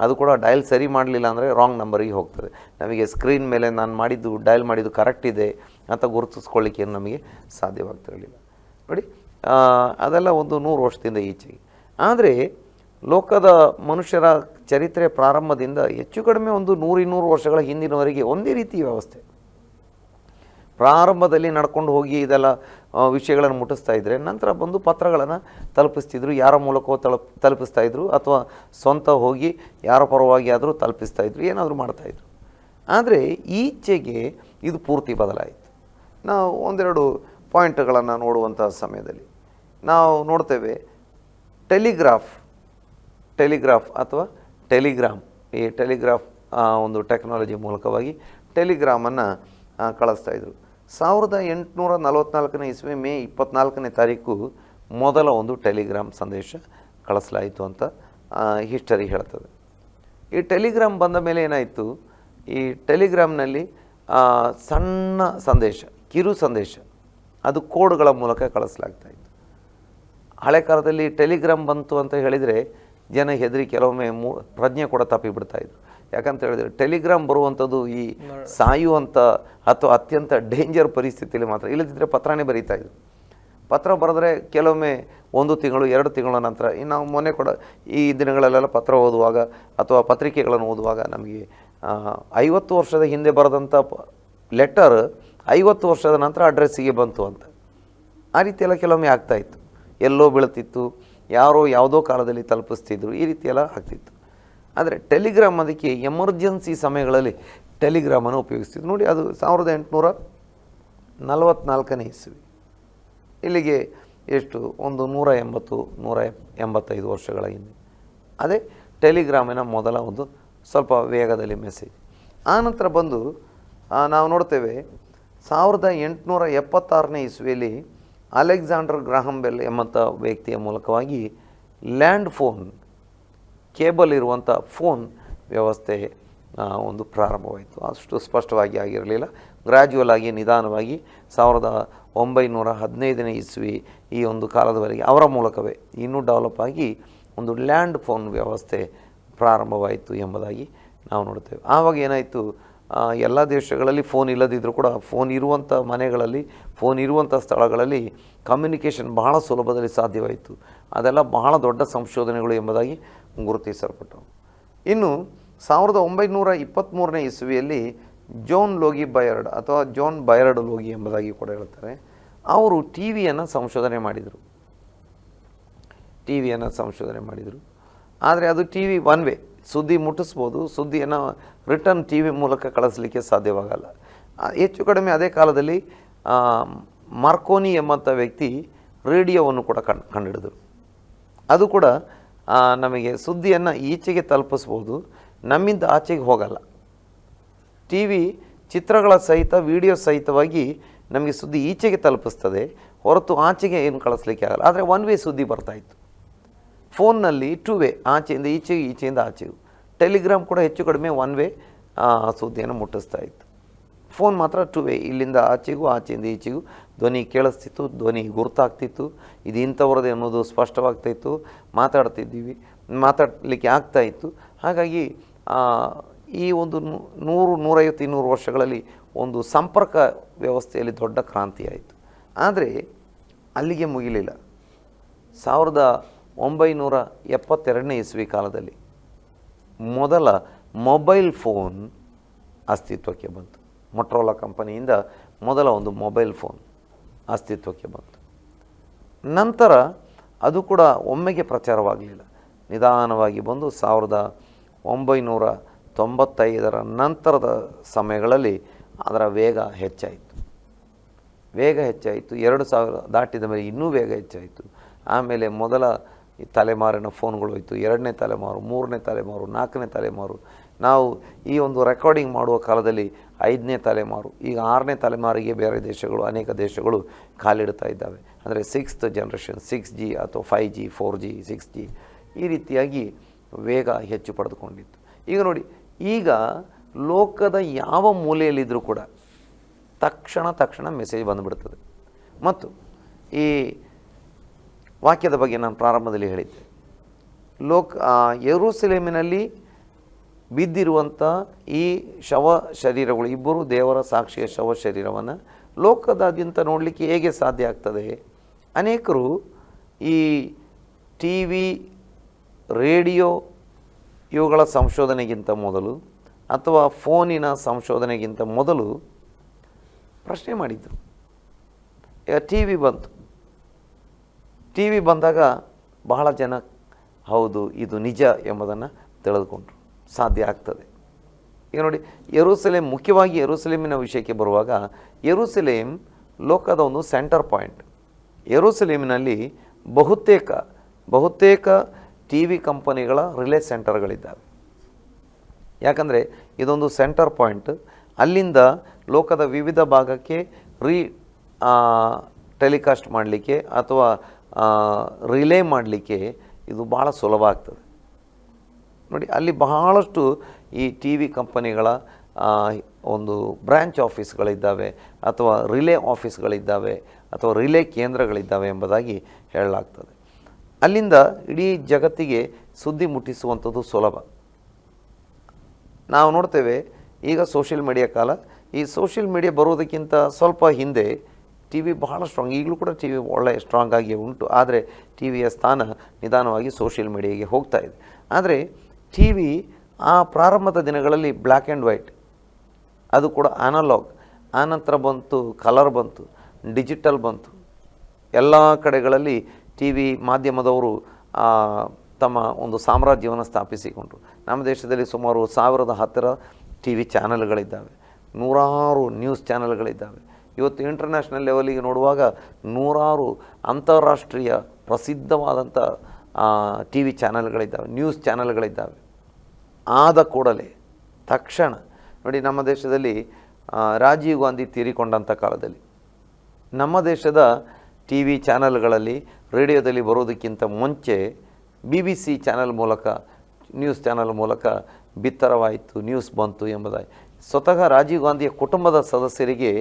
ಅದು ಕೂಡ ಡಯಲ್ ಸರಿ ಮಾಡಲಿಲ್ಲ ಅಂದರೆ ರಾಂಗ್ ನಂಬರಿಗೆ ಹೋಗ್ತದೆ. ನಮಗೆ ಸ್ಕ್ರೀನ್ ಮೇಲೆ ನಾನು ಮಾಡಿದ್ದು, ಡಯಲ್ ಮಾಡಿದ್ದು ಕರೆಕ್ಟ್ ಇದೆ ಅಂತ ಗುರುತಿಸ್ಕೊಳ್ಳಿಕ್ಕೆ ನಮಗೆ ಸಾಧ್ಯವಾಗ್ತಿರಲಿಲ್ಲ. ನೋಡಿ ಅದೆಲ್ಲ ಒಂದು ನೂರು ವರ್ಷದಿಂದ ಈಚೆಗೆ. ಆದರೆ ಲೋಕದ ಮನುಷ್ಯರ ಚರಿತ್ರೆ ಪ್ರಾರಂಭದಿಂದ ಹೆಚ್ಚು ಕಡಿಮೆ ಒಂದು ನೂರಿನ್ನೂರು ವರ್ಷಗಳ ಹಿಂದಿನವರೆಗೆ ಒಂದೇ ರೀತಿ ವ್ಯವಸ್ಥೆ. ಪ್ರಾರಂಭದಲ್ಲಿ ನಡ್ಕೊಂಡು ಹೋಗಿ ಇದೆಲ್ಲ ವಿಷಯಗಳನ್ನು ಮುಟ್ಟಿಸ್ತಾ ಇದ್ದರೆ ನಂತರ ಬಂದು ಪತ್ರಗಳನ್ನು ತಲುಪಿಸ್ತಿದ್ರು. ಯಾರ ಮೂಲಕವೋ ತಲುಪ್, ತಲುಪಿಸ್ತಾ ಇದ್ರು. ಅಥವಾ ಸ್ವಂತ ಹೋಗಿ ಯಾರ ಪರವಾಗಿ ಆದರೂ ತಲುಪಿಸ್ತಾ ಇದ್ರು. ಏನಾದರೂ ಮಾಡ್ತಾಯಿದ್ರು ಆದರೆ ಈಚೆಗೆ ಇದು ಪೂರ್ತಿ ಬದಲಾಯಿತು. ನಾವು ಒಂದೆರಡು ಪಾಯಿಂಟ್ಗಳನ್ನು ನೋಡುವಂಥ ಸಮಯದಲ್ಲಿ ನಾವು ನೋಡ್ತೇವೆ. ಟೆಲಿಗ್ರಾಫ್ ಟೆಲಿಗ್ರಾಫ್ ಅಥವಾ ಟೆಲಿಗ್ರಾಮ್, ಈ ಟೆಲಿಗ್ರಾಫ್ ಒಂದು ಟೆಕ್ನಾಲಜಿ ಮೂಲಕವಾಗಿ ಟೆಲಿಗ್ರಾಮನ್ನು ಕಳಿಸ್ತಾ ಇದ್ರು. ಸಾವಿರದ ಎಂಟುನೂರ ನಲವತ್ನಾಲ್ಕನೇ ಇಸ್ವಿ ಮೇ ಇಪ್ಪತ್ತ್ನಾಲ್ಕನೇ ತಾರೀಕು ಮೊದಲ ಒಂದು ಟೆಲಿಗ್ರಾಮ್ ಸಂದೇಶ ಕಳಿಸಲಾಯಿತು ಅಂತ ಹಿಸ್ಟರಿ ಹೇಳ್ತದೆ. ಈ ಟೆಲಿಗ್ರಾಮ್ ಬಂದ ಮೇಲೆ ಏನಾಯಿತು? ಈ ಟೆಲಿಗ್ರಾಮ್ನಲ್ಲಿ ಸಣ್ಣ ಸಂದೇಶ, ಕಿರು ಸಂದೇಶ, ಅದು ಕೋಡ್ಗಳ ಮೂಲಕ ಕಳಿಸಲಾಗ್ತಾ ಇತ್ತು ಹಳೆ ಕಾಲದಲ್ಲಿ ಟೆಲಿಗ್ರಾಮ್ ಬಂತು ಅಂತ ಹೇಳಿದರೆ ಜನ ಹೆದರಿ ಕೆಲವೊಮ್ಮೆ ಮೂ ಪ್ರಜ್ಞೆ ಕೂಡ ತಪ್ಪಿಬಿಡ್ತಾ ಇದ್ರು. ಯಾಕಂತ ಹೇಳಿದರೆ ಟೆಲಿಗ್ರಾಮ್ ಬರುವಂಥದ್ದು ಈ ಸಾಯುವಂಥ ಅಥವಾ ಅತ್ಯಂತ ಡೇಂಜರ್ ಪರಿಸ್ಥಿತಿಯಲ್ಲಿ ಮಾತ್ರ ಇಲ್ಲದಿದ್ದರೆ ಪತ್ರನೇ ಬರೀತಾ ಇದ್ರು. ಪತ್ರ ಬರೆದ್ರೆ ಕೆಲವೊಮ್ಮೆ ಒಂದು ತಿಂಗಳು, ಎರಡು ತಿಂಗಳ ನಂತರ ಇನ್ನು ನಾವು ಮೊನ್ನೆ ಕೂಡ ಈ ದಿನಗಳಲ್ಲೆಲ್ಲ ಪತ್ರ ಓದುವಾಗ ಅಥವಾ ಪತ್ರಿಕೆಗಳನ್ನು ಓದುವಾಗ ನಮಗೆ ಐವತ್ತು ವರ್ಷದ ಹಿಂದೆ ಬರೆದಂಥ ಲೆಟರ್ ಐವತ್ತು ವರ್ಷದ ನಂತರ ಅಡ್ರೆಸ್ಸಿಗೆ ಬಂತು ಅಂತ. ಆ ರೀತಿಯೆಲ್ಲ ಕೆಲವೊಮ್ಮೆ ಆಗ್ತಾಯಿತ್ತು ಎಲ್ಲೋ ಬೀಳ್ತಿತ್ತು, ಯಾರೋ ಯಾವುದೋ ಕಾಲದಲ್ಲಿ ತಲುಪಿಸ್ತಿದ್ರು, ಈ ರೀತಿಯೆಲ್ಲ ಆಗ್ತಿತ್ತು. ಆದರೆ ಟೆಲಿಗ್ರಾಮ್ ಅದಕ್ಕೆ ಎಮರ್ಜೆನ್ಸಿ ಸಮಯಗಳಲ್ಲಿ ಟೆಲಿಗ್ರಾಮನ್ನು ಉಪಯೋಗಿಸ್ತಿದ್ರು. ನೋಡಿ, ಅದು ಸಾವಿರದ ಎಂಟುನೂರ ನಲವತ್ತ್ನಾಲ್ಕನೇ ಇಸ್ವಿ. ಇಲ್ಲಿಗೆ ಎಷ್ಟು? ಒಂದು ನೂರ ಎಂಬತ್ತು, ನೂರ ಎಂಬತ್ತೈದು ವರ್ಷಗಳ ಹಿಂದೆ. ಅದೇ ಟೆಲಿಗ್ರಾಮಿನ ಮೊದಲ ಒಂದು ಸ್ವಲ್ಪ ವೇಗದಲ್ಲಿ ಮೆಸೇಜ್. ಆನಂತರ ಬಂದು ನಾವು ನೋಡ್ತೇವೆ, ಸಾವಿರದ ಎಂಟುನೂರ ಎಪ್ಪತ್ತಾರನೇ ಇಸ್ವಿಯಲ್ಲಿ ಅಲೆಕ್ಸಾಂಡರ್ ಗ್ರಾಹಂ ಬೆಲ್ ಎಂಬಂಥ ವ್ಯಕ್ತಿಯ ಮೂಲಕವಾಗಿ ಲ್ಯಾಂಡ್ ಫೋನ್, ಕೇಬಲ್ ಇರುವಂಥ ಫೋನ್ ವ್ಯವಸ್ಥೆ ಒಂದು ಪ್ರಾರಂಭವಾಯಿತು. ಅಷ್ಟು ಸ್ಪಷ್ಟವಾಗಿ ಆಗಿರಲಿಲ್ಲ. ಗ್ರ್ಯಾಜುವಲ್ ಆಗಿ, ನಿಧಾನವಾಗಿ ಸಾವಿರದ ಒಂಬೈನೂರ ಹದಿನೈದನೇ ಇಸ್ವಿ ಈ ಒಂದು ಕಾಲದವರೆಗೆ ಅವರ ಮೂಲಕವೇ ಇನ್ನೂ ಡೆವಲಪ್ ಆಗಿ ಒಂದು ಲ್ಯಾಂಡ್ ಫೋನ್ ವ್ಯವಸ್ಥೆ ಪ್ರಾರಂಭವಾಯಿತು ಎಂಬುದಾಗಿ ನಾವು ನೋಡ್ತೇವೆ ಆವಾಗ ಏನಾಯಿತು? ಎಲ್ಲ ದೇಶಗಳಲ್ಲಿ ಫೋನ್ ಇಲ್ಲದಿದ್ದರೂ ಕೂಡ ಫೋನ್ ಇರುವಂಥ ಮನೆಗಳಲ್ಲಿ, ಫೋನ್ ಇರುವಂಥ ಸ್ಥಳಗಳಲ್ಲಿ ಕಮ್ಯುನಿಕೇಷನ್ ಬಹಳ ಸುಲಭದಲ್ಲಿ ಸಾಧ್ಯವಾಯಿತು. ಅದೆಲ್ಲ ಬಹಳ ದೊಡ್ಡ ಸಂಶೋಧನೆಗಳು ಎಂಬುದಾಗಿ ಗುರುತಿಸಲ್ಪಟ್ಟವು ಇನ್ನು ಸಾವಿರದ ಒಂಬೈನೂರ ಇಪ್ಪತ್ತ್ಮೂರನೇ ಇಸುವಿಯಲ್ಲಿ ಜೋನ್ ಲೋಗಿ ಬಯರ್ಡ್ ಅಥವಾ ಜೋನ್ ಬಯರ್ಡ್ ಲೋಗಿ ಎಂಬುದಾಗಿ ಕೂಡ ಹೇಳ್ತಾರೆ. ಅವರು ಟಿ ವಿಯನ್ನು ಸಂಶೋಧನೆ ಮಾಡಿದರು. ಟಿ ವಿಯನ್ನು ಸಂಶೋಧನೆ ಮಾಡಿದರು. ಆದರೆ ಅದು ಟಿ ವಿ ಒನ್ ವೇ. ಸುದ್ದಿ ಮುಟ್ಟಿಸ್ಬೋದು, ಸುದ್ದಿಯನ್ನು ರಿಟರ್ನ್ ಟಿ ವಿ ಮೂಲಕ ಕಳಿಸ್ಲಿಕ್ಕೆ ಸಾಧ್ಯವಾಗಲ್ಲ. ಹೆಚ್ಚು ಕಡಿಮೆ ಅದೇ ಕಾಲದಲ್ಲಿ ಮಾರ್ಕೋನಿ ಎಂಬಂಥ ವ್ಯಕ್ತಿ ರೇಡಿಯೋವನ್ನು ಕೂಡ ಕಂಡು ಕಂಡುಹಿಡಿದರು ಅದು ಕೂಡ ನಮಗೆ ಸುದ್ದಿಯನ್ನು ಈಚೆಗೆ ತಲುಪಿಸ್ಬೋದು, ನಮ್ಮಿಂದ ಆಚೆಗೆ ಹೋಗಲ್ಲ. ಟಿ ವಿ ಚಿತ್ರಗಳ ಸಹಿತ ವಿಡಿಯೋ ಸಹಿತವಾಗಿ ನಮಗೆ ಸುದ್ದಿ ಈಚೆಗೆ ತಲುಪಿಸ್ತದೆ, ಹೊರತು ಆಚೆಗೆ ಏನು ಕಳಿಸ್ಲಿಕ್ಕೆ ಆಗಲ್ಲ. ಆದರೆ ಒನ್ ವೇ ಸುದ್ದಿ ಬರ್ತಾಯಿತ್ತು ಫೋನ್ನಲ್ಲಿ ಟು ವೇ ಆಚೆಯಿಂದ, ಈಚೆಗೆ, ಈಚೆಯಿಂದ, ಆಚೆಗೂ. ಟೆಲಿಗ್ರಾಮ್ ಕೂಡ ಹೆಚ್ಚು ಕಡಿಮೆ ಒನ್ ವೇ ಸುದ್ದಿಯನ್ನು ಮುಟ್ಟಿಸ್ತಾ ಇತ್ತು. ಫೋನ್ ಮಾತ್ರ ಟು ವೇ, ಇಲ್ಲಿಂದ ಆಚೆಗೂ, ಆಚೆಯಿಂದ ಈಚೆಗೂ ಧ್ವನಿ ಕೇಳಿಸ್ತಿತ್ತು, ಧ್ವನಿ ಗುರುತಾಗ್ತಿತ್ತು. ಇದು ಇಂಥವ್ರದ್ದು ಅನ್ನೋದು ಸ್ಪಷ್ಟವಾಗ್ತಾಯಿತ್ತು ಮಾತಾಡ್ತಿದ್ದೀವಿ, ಮಾತಾಡಲಿಕ್ಕೆ ಆಗ್ತಾ ಇತ್ತು. ಹಾಗಾಗಿ ಈ ಒಂದು ನೂರು, ನೂರೈವತ್ತು, ಇನ್ನೂರು ವರ್ಷಗಳಲ್ಲಿ ಒಂದು ಸಂಪರ್ಕ ವ್ಯವಸ್ಥೆಯಲ್ಲಿ ದೊಡ್ಡ ಕ್ರಾಂತಿ ಆಯಿತು. ಆದರೆ, ಅಲ್ಲಿಗೆ ಮುಗಿಲಿಲ್ಲ. ಸಾವಿರದ ಒಂಬೈನೂರ ಎಪ್ಪತ್ತೆರಡನೇ ಇಸ್ವಿ ಕಾಲದಲ್ಲಿ ಮೊದಲ ಮೊಬೈಲ್ ಫೋನ್ ಅಸ್ತಿತ್ವಕ್ಕೆ ಬಂತು. ಮೊಟ್ರೋಲಾ ಕಂಪನಿಯಿಂದ ಮೊದಲ ಒಂದು ಮೊಬೈಲ್ ಫೋನ್ ಅಸ್ತಿತ್ವಕ್ಕೆ ಬಂತು. ನಂತರ ಅದು ಕೂಡ ಒಮ್ಮೆಗೆ ಪ್ರಚಾರವಾಗಲಿಲ್ಲ. ನಿಧಾನವಾಗಿ ಬಂದು ಸಾವಿರದ ಒಂಬೈನೂರ ತೊಂಬತ್ತೈದರ ನಂತರದ ಸಮಯಗಳಲ್ಲಿ ಅದರ ವೇಗ ಹೆಚ್ಚಾಯಿತು. ವೇಗ ಹೆಚ್ಚಾಯಿತು. ಎರಡು ಸಾವಿರ ದಾಟಿದ ಮೇಲೆ ಇನ್ನೂ ವೇಗ ಹೆಚ್ಚಾಯಿತು. ಆಮೇಲೆ ಮೊದಲ ಈ ತಲೆಮಾರಿನ ಫೋನ್ಗಳು ಹೋಯಿತು, ಎರಡನೇ ತಲೆಮಾರು, ಮೂರನೇ ತಲೆಮಾರು, ನಾಲ್ಕನೇ ತಲೆಮಾರು. ನಾವು ಈ ಒಂದು ರೆಕಾರ್ಡಿಂಗ್ ಮಾಡುವ ಕಾಲದಲ್ಲಿ ಐದನೇ ತಲೆಮಾರು, ಈಗ ಆರನೇ ತಲೆಮಾರಿಗೆ ಬೇರೆ ದೇಶಗಳು, ಅನೇಕ ದೇಶಗಳು ಕಾಲಿಡ್ತಾ ಇದ್ದಾವೆ. ಅಂದರೆ ಸಿಕ್ಸ್ತ್ ಜನ್ರೇಷನ್ ಸಿಕ್ಸ್ ಜಿ ಅಥವಾ five G four G six G ಈ ರೀತಿಯಾಗಿ ವೇಗ ಹೆಚ್ಚು ಪಡೆದುಕೊಂಡಿತ್ತು. ಈಗ ನೋಡಿ, ಈಗ ಲೋಕದ ಯಾವ ಮೂಲೆಯಲ್ಲಿದ್ದರೂ ಕೂಡ ತಕ್ಷಣ ತಕ್ಷಣ ಮೆಸೇಜ್ ಬಂದುಬಿಡ್ತದೆ. ಮತ್ತು ಈ ವಾಕ್ಯದ ಬಗ್ಗೆ ನಾನು ಪ್ರಾರಂಭದಲ್ಲಿ ಹೇಳಿದ್ದೆ. ಲೋಕ ಯರೂಸೆಲೇಮಿನಲ್ಲಿ ಬಿದ್ದಿರುವಂಥ ಈ ಶವ ಶರೀರಗಳು, ಇಬ್ಬರು ದೇವರ ಸಾಕ್ಷಿಯ ಶವ ಶರೀರವನ್ನು ಲೋಕದಾದ್ಯಂತ ನೋಡಲಿಕ್ಕೆ ಹೇಗೆ ಸಾಧ್ಯ ಆಗ್ತದೆ? ಅನೇಕರು ಈ ಟಿ ವಿ, ರೇಡಿಯೋ ಇವುಗಳ ಸಂಶೋಧನೆಗಿಂತ ಮೊದಲು ಅಥವಾ ಫೋನಿನ ಸಂಶೋಧನೆಗಿಂತ ಮೊದಲು ಪ್ರಶ್ನೆ ಮಾಡಿದರು. ಈಗ ಟಿ ವಿ ಬಂತು. ಟಿ ವಿ ಬಂದಾಗ ಬಹಳ ಜನ ಹೌದು, ಇದು ನಿಜ ಎಂಬುದನ್ನು ತಿಳಿದುಕೊಂಡ್ರು. ಸಾಧ್ಯ ಆಗ್ತದೆ. ಈಗ ನೋಡಿ, ಯೆರೂಸಲೇಮ್, ಮುಖ್ಯವಾಗಿ ಯೆರೂಸಲೇಮಿನ ವಿಷಯಕ್ಕೆ ಬರುವಾಗ ಯೆರೂಸಲೇಮ್ ಲೋಕದ ಒಂದು ಸೆಂಟರ್ ಪಾಯಿಂಟ್. ಯೆರೂಸಲೇಮಿನಲ್ಲಿ ಬಹುತೇಕ ಬಹುತೇಕ ಟಿ ವಿ ಕಂಪನಿಗಳ ರಿಲೇ ಸೆಂಟರ್ಗಳಿದ್ದಾವೆ. ಯಾಕಂದರೆ ಇದೊಂದು ಸೆಂಟರ್ ಪಾಯಿಂಟ್. ಅಲ್ಲಿಂದ ಲೋಕದ ವಿವಿಧ ಭಾಗಕ್ಕೆ ರೀ ಟೆಲಿಕಾಸ್ಟ್ ಮಾಡಲಿಕ್ಕೆ ಅಥವಾ ರಿಲೇ ಮಾಡಲಿಕ್ಕೆ ಇದು ಭಾಳ ಸುಲಭ ಆಗ್ತದೆ. ನೋಡಿ, ಅಲ್ಲಿ ಬಹಳಷ್ಟು ಈ ಟಿ ವಿ ಕಂಪನಿಗಳ ಒಂದು ಬ್ರ್ಯಾಂಚ್ ಆಫೀಸ್ಗಳಿದ್ದಾವೆ ಅಥವಾ ರಿಲೇ ಆಫೀಸ್ಗಳಿದ್ದಾವೆ ಅಥವಾ ರಿಲೇ ಕೇಂದ್ರಗಳಿದ್ದಾವೆ ಎಂಬುದಾಗಿ ಹೇಳಲಾಗ್ತದೆ. ಅಲ್ಲಿಂದ ಇಡೀ ಜಗತ್ತಿಗೆ ಸುದ್ದಿ ಮುಟ್ಟಿಸುವಂಥದ್ದು ಸುಲಭ. ನಾವು ನೋಡ್ತೇವೆ, ಈಗ ಸೋಷಿಯಲ್ ಮೀಡಿಯಾ ಕಾಲ, ಈ ಸೋಷಿಯಲ್ ಮೀಡಿಯಾ ಬರೋದಕ್ಕಿಂತ ಸ್ವಲ್ಪ ಹಿಂದೆ ಟಿ ವಿ ಬಹಳ ಸ್ಟ್ರಾಂಗ್ ಈಗಲೂ ಕೂಡ ಟಿ ವಿ ಒಳ್ಳೆಯ ಸ್ಟ್ರಾಂಗ್ ಆಗಿ ಉಂಟು. ಆದರೆ ಟಿ ವಿಯ ಸ್ಥಾನ ನಿಧಾನವಾಗಿ ಸೋಷಿಯಲ್ ಮೀಡಿಯಾಗೆ ಹೋಗ್ತಾ ಇದೆ. ಆದರೆ ಟಿ ವಿ ಆ ಪ್ರಾರಂಭದ ದಿನಗಳಲ್ಲಿ ಬ್ಲ್ಯಾಕ್ ಆ್ಯಂಡ್ ವೈಟ್ ಅದು ಕೂಡ ಅನಲಾಗ್ ಆನಂತರ ಬಂತು ಕಲರ್ ಬಂತು ಡಿಜಿಟಲ್ ಬಂತು. ಎಲ್ಲ ಕಡೆಗಳಲ್ಲಿ ಟಿ ವಿ ಮಾಧ್ಯಮದವರು ತಮ್ಮ ಒಂದು ಸಾಮ್ರಾಜ್ಯವನ್ನು ಸ್ಥಾಪಿಸಿಕೊಂಡರು. ನಮ್ಮ ದೇಶದಲ್ಲಿ ಸುಮಾರು ಸಾವಿರದ ಹತ್ತಿರ ಟಿ ವಿ ಚಾನಲ್ಗಳಿದ್ದಾವೆ ನೂರಾರು ನ್ಯೂಸ್ ಚಾನಲ್ಗಳಿದ್ದಾವೆ ಇವತ್ತು ಇಂಟರ್ನ್ಯಾಷನಲ್ ಲೆವೆಲಿಗೆ ನೋಡುವಾಗ ನೂರಾರು ಅಂತಾರಾಷ್ಟ್ರೀಯ ಪ್ರಸಿದ್ಧವಾದಂಥ ಟಿ ವಿ ಚಾನಲ್ಗಳಿದ್ದಾವೆ ನ್ಯೂಸ್ ಚಾನಲ್ಗಳಿದ್ದಾವೆ ಆದ ಕೂಡಲೇ ತಕ್ಷಣ ನೋಡಿ ನಮ್ಮ ದೇಶದಲ್ಲಿ ರಾಜೀವ್ ಗಾಂಧಿ ತೀರಿಕೊಂಡಂಥ ಕಾಲದಲ್ಲಿ. ನಮ್ಮ ದೇಶದ ಟಿ ವಿ ಚಾನಲ್ಗಳಲ್ಲಿ ರೇಡಿಯೋದಲ್ಲಿ ಬರೋದಕ್ಕಿಂತ ಮುಂಚೆ ಬಿ ಬಿ ಸಿ ಚಾನಲ್ ಮೂಲಕ ನ್ಯೂಸ್ ಚಾನಲ್ ಮೂಲಕ ಬಿತ್ತರವಾಯಿತು ನ್ಯೂಸ್ ಬಂತು ಎಂಬುದಾಗಿ. ಸ್ವತಃ ರಾಜೀವ್ ಗಾಂಧಿಯ ಕುಟುಂಬದ ಸದಸ್ಯರಿಗೆ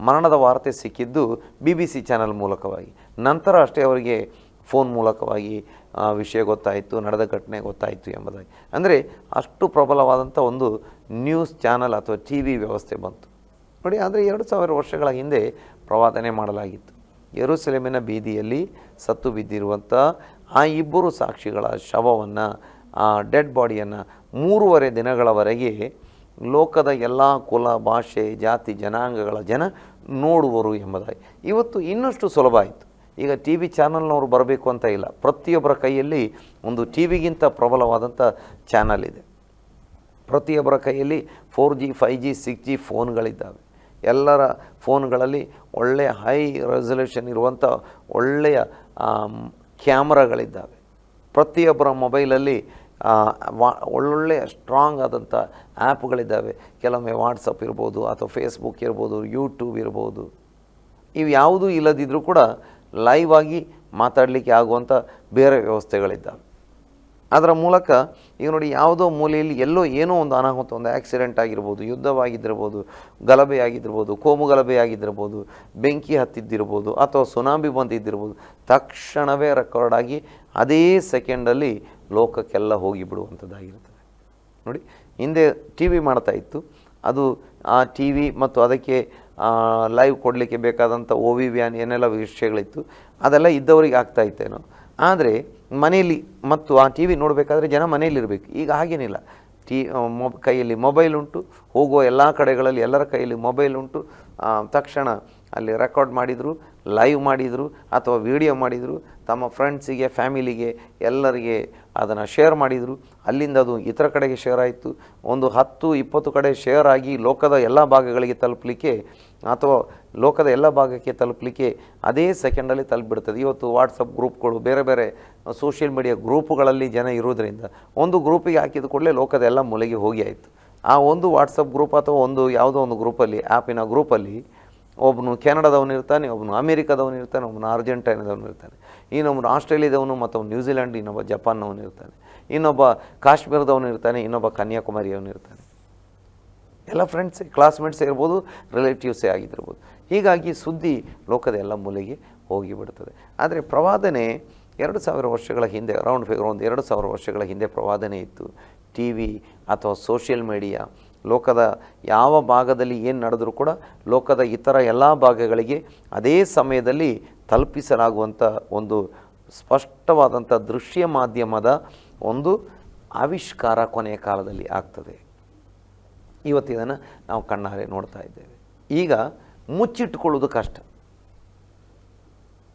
ಮರಣದ ವಾರ್ತೆ ಸಿಕ್ಕಿದ್ದು ಬಿ ಬಿ ಸಿ ಚಾನಲ್ ಮೂಲಕವಾಗಿ. ನಂತರ ಅಷ್ಟೇ ಅವರಿಗೆ ಫೋನ್ ಮೂಲಕವಾಗಿ ವಿಷಯ ಗೊತ್ತಾಯಿತು, ನಡೆದ ಘಟನೆ ಗೊತ್ತಾಯಿತು ಎಂಬುದಾಗಿ. ಅಂದರೆ ಅಷ್ಟು ಪ್ರಬಲವಾದಂಥ ಒಂದು ನ್ಯೂಸ್ ಚಾನಲ್ ಅಥವಾ ಟಿ ವಿ ವ್ಯವಸ್ಥೆ ಬಂತು. ನೋಡಿ, ಆದರೆ ಎರಡು ಸಾವಿರ ವರ್ಷಗಳ ಹಿಂದೆ ಪ್ರವಾದನೆ ಮಾಡಲಾಗಿತ್ತು. ಯರುಸೆಲೆಮಿನ ಬೀದಿಯಲ್ಲಿ ಸತ್ತು ಬಿದ್ದಿರುವಂಥ ಆ ಇಬ್ಬರು ಸಾಕ್ಷಿಗಳ ಶವವನ್ನು, ಆ, ಡೆಡ್ ಬಾಡಿಯನ್ನು ಮೂರುವರೆ ದಿನಗಳವರೆಗೆ ಲೋಕದ ಎಲ್ಲ ಕುಲ, ಭಾಷೆ, ಜಾತಿ, ಜನಾಂಗಗಳ ಜನ ನೋಡುವರು ಎಂಬುದಾಗಿ. ಇವತ್ತು ಇನ್ನಷ್ಟು ಸುಲಭ ಆಯಿತು. ಈಗ ಟಿ ವಿ ಚಾನಲ್ನವರು ಬರಬೇಕು ಅಂತ ಇಲ್ಲ. ಪ್ರತಿಯೊಬ್ಬರ ಕೈಯಲ್ಲಿ ಒಂದು ಟಿ ವಿಗಿಂತ ಪ್ರಬಲವಾದಂಥ ಚಾನಲ್ ಇದೆ. ಪ್ರತಿಯೊಬ್ಬರ ಕೈಯಲ್ಲಿ four G five G, six G ಫೋನ್ಗಳಿದ್ದಾವೆ. ಎಲ್ಲರ ಫೋನ್ಗಳಲ್ಲಿ ಒಳ್ಳೆಯ ಹೈ ರೆಸಲ್ಯೂಷನ್ ಇರುವಂಥ ಒಳ್ಳೆಯ ಕ್ಯಾಮ್ರಾಗಳಿದ್ದಾವೆ. ಪ್ರತಿಯೊಬ್ಬರ ಮೊಬೈಲಲ್ಲಿ ಒಳ್ಳೊಳ್ಳೆಯ ಸ್ಟ್ರಾಂಗ್ ಆದಂಥ ಆ್ಯಪ್ಗಳಿದ್ದಾವೆ ಕೆಲವೊಮ್ಮೆ ವಾಟ್ಸಪ್ ಇರ್ಬೋದು ಅಥವಾ ಫೇಸ್ಬುಕ್ ಇರ್ಬೋದು ಯೂಟ್ಯೂಬ್ ಇರ್ಬೋದು. ಇವು ಯಾವುದೂ ಇಲ್ಲದಿದ್ದರೂ ಕೂಡ ಲೈವ್ ಆಗಿ ಮಾತಾಡಲಿಕ್ಕೆ ಆಗುವಂಥ ಬೇರೆ ವ್ಯವಸ್ಥೆಗಳಿದ್ದಾವೆ. ಅದರ ಮೂಲಕ ಈಗ ನೋಡಿ ಯಾವುದೋ ಮೂಲೆಯಲ್ಲಿ ಎಲ್ಲೋ ಏನೋ ಒಂದು ಅನಾಹುತ, ಒಂದು ಆಕ್ಸಿಡೆಂಟ್ ಆಗಿರ್ಬೋದು, ಯುದ್ಧವಾಗಿದ್ದಿರ್ಬೋದು ಗಲಭೆ ಆಗಿದ್ದಿರ್ಬೋದು ಕೋಮು ಗಲಭೆ ಆಗಿದ್ದಿರ್ಬೋದು ಬೆಂಕಿ ಹತ್ತಿದ್ದಿರ್ಬೋದು ಅಥವಾ ಸುನಾಮಿ ಬಂದಿದ್ದಿರ್ಬೋದು, ತಕ್ಷಣವೇ ರೆಕಾರ್ಡ್ ಆಗಿ ಅದೇ ಸೆಕೆಂಡಲ್ಲಿ ಲೋಕಕ್ಕೆಲ್ಲ ಹೋಗಿ ಬಿಡುವಂಥದ್ದಾಗಿರ್ತದೆ ನೋಡಿ, ಹಿಂದೆ ಟಿ ವಿ ಮಾಡ್ತಾ ಇತ್ತು. ಅದು ಆ ಟಿ ವಿ ಮತ್ತು ಅದಕ್ಕೆ ಲೈವ್ ಕೊಡಲಿಕ್ಕೆ ಬೇಕಾದಂಥ ಓ ವಿ ವ್ಯಾನ್ ಏನೆಲ್ಲ ವಿಷಯಗಳಿತ್ತು ಅದೆಲ್ಲ ಇದ್ದವರಿಗೆ ಆಗ್ತಾ ಇತ್ತೇನೋ. ಆದರೆ, ಮನೆಯಲ್ಲಿ ಮತ್ತು ಆ ಟಿ ವಿ ನೋಡಬೇಕಾದ್ರೆ ಜನ ಮನೆಯಲ್ಲಿರಬೇಕು. ಈಗ ಹಾಗೇನಿಲ್ಲ. ಟಿ ಮೊಬ್ ಕೈಯಲ್ಲಿ ಮೊಬೈಲ್ ಉಂಟು, ಹೋಗುವ ಎಲ್ಲ ಕಡೆಗಳಲ್ಲಿ ಎಲ್ಲರ ಕೈಯಲ್ಲಿ ಮೊಬೈಲ್ ಉಂಟು. ತಕ್ಷಣ ಅಲ್ಲಿ ರೆಕಾರ್ಡ್ ಮಾಡಿದರು ಲೈವ್ ಮಾಡಿದರು ಅಥವಾ ವಿಡಿಯೋ ಮಾಡಿದರು, ತಮ್ಮ ಫ್ರೆಂಡ್ಸಿಗೆ ಫ್ಯಾಮಿಲಿಗೆ ಎಲ್ಲರಿಗೆ ಅದನ್ನು ಶೇರ್ ಮಾಡಿದರು. ಅಲ್ಲಿಂದ ಅದು ಇತರ ಕಡೆಗೆ ಶೇರ್ ಆಯಿತು. ಒಂದು ಹತ್ತು, ಇಪ್ಪತ್ತು ಕಡೆ ಶೇರ್ ಆಗಿ ಲೋಕದ ಎಲ್ಲ ಭಾಗಗಳಿಗೆ ತಲುಪಲಿಕ್ಕೆ ಅಥವಾ ಲೋಕದ ಎಲ್ಲ ಭಾಗಕ್ಕೆ ತಲುಪಲಿಕ್ಕೆ ಅದೇ ಸೆಕೆಂಡಲ್ಲಿ ತಲುಪಿಬಿಡ್ತದೆ. ಇವತ್ತು ವಾಟ್ಸಪ್ ಗ್ರೂಪ್ಗಳು ಬೇರೆ ಬೇರೆ ಸೋಷಿಯಲ್ ಮೀಡಿಯಾ ಗ್ರೂಪ್ಗಳಲ್ಲಿ ಜನ ಇರೋದರಿಂದ ಒಂದು ಗ್ರೂಪಿಗೆ ಹಾಕಿದ ಕೂಡಲೇ ಲೋಕದ ಎಲ್ಲ ಮೂಲೆಗೆ ಹೋಗಿ ಆಯಿತು. ಆ ಒಂದು ವಾಟ್ಸಪ್ ಗ್ರೂಪ್ ಅಥವಾ ಒಂದು ಯಾವುದೋ ಒಂದು ಗ್ರೂಪಲ್ಲಿ ಆ್ಯಪಿನ ಗ್ರೂಪಲ್ಲಿ ಒಬ್ಬನು ಕೆನಡಾದವನು ಇರ್ತಾನೆ, ಒಬ್ಬನು ಅಮೇರಿಕಾದವನು ಇರ್ತಾನೆ, ಒಬ್ಬನು ಅರ್ಜೆಂಟೈನಾದವನು ಇರ್ತಾನೆ. ಇನ್ನೊಬ್ಬನು ಆಸ್ಟ್ರೇಲಿಯಾದವನು ಮತ್ತೊಬ್ಬನು ನ್ಯೂಜಿಲ್ಯಾಂಡ್, ಇನ್ನೊಬ್ಬ ಜಪಾನ್ನವನು ಇರ್ತಾನೆ. ಇನ್ನೊಬ್ಬ ಕಾಶ್ಮೀರದವನು ಇರ್ತಾನೆ, ಇನ್ನೊಬ್ಬ ಕನ್ಯಾಕುಮಾರಿಯವನು ಇರ್ತಾನೆ. ಎಲ್ಲ ಫ್ರೆಂಡ್ಸೇ, ಕ್ಲಾಸ್ಮೇಟ್ಸೇ ಇರ್ಬೋದು, ರಿಲೇಟಿವ್ಸೇ ಆಗಿದ್ದಿರ್ಬೋದು. ಹೀಗಾಗಿ ಸುದ್ದಿ ಲೋಕದ ಎಲ್ಲ ಮೂಲೆಗೆ ಹೋಗಿಬಿಡ್ತದೆ. ಆದರೆ ಪ್ರವಾದನೆ ಎರಡು ಸಾವಿರ ವರ್ಷಗಳ ಹಿಂದೆ, ಅರೌಂಡ್ ಫಿಗರ್ ಒಂದು ಎರಡು ಸಾವಿರ ವರ್ಷಗಳ ಹಿಂದೆ ಪ್ರವಾದನೆ ಇತ್ತು. ಟಿ ವಿ ಅಥವಾ ಸೋಷಿಯಲ್ ಮೀಡಿಯಾ ಲೋಕದ ಯಾವ ಭಾಗದಲ್ಲಿ ಏನು ನಡೆದರೂ ಕೂಡ ಲೋಕದ ಇತರ ಎಲ್ಲ ಭಾಗಗಳಿಗೆ ಅದೇ ಸಮಯದಲ್ಲಿ ತಲುಪಿಸಲಾಗುವಂಥ ಒಂದು ಸ್ಪಷ್ಟವಾದಂಥ ದೃಶ್ಯ ಮಾಧ್ಯಮದ ಒಂದು ಆವಿಷ್ಕಾರ ಕೊನೆಯ ಕಾಲದಲ್ಲಿ ಆಗ್ತದೆ. ಇವತ್ತಿದನ್ನು ನಾವು ಕಣ್ಣಾರೆ ನೋಡ್ತಾ ಇದ್ದೇವೆ. ಈಗ ಮುಚ್ಚಿಟ್ಕೊಳ್ಳೋದು ಕಷ್ಟ.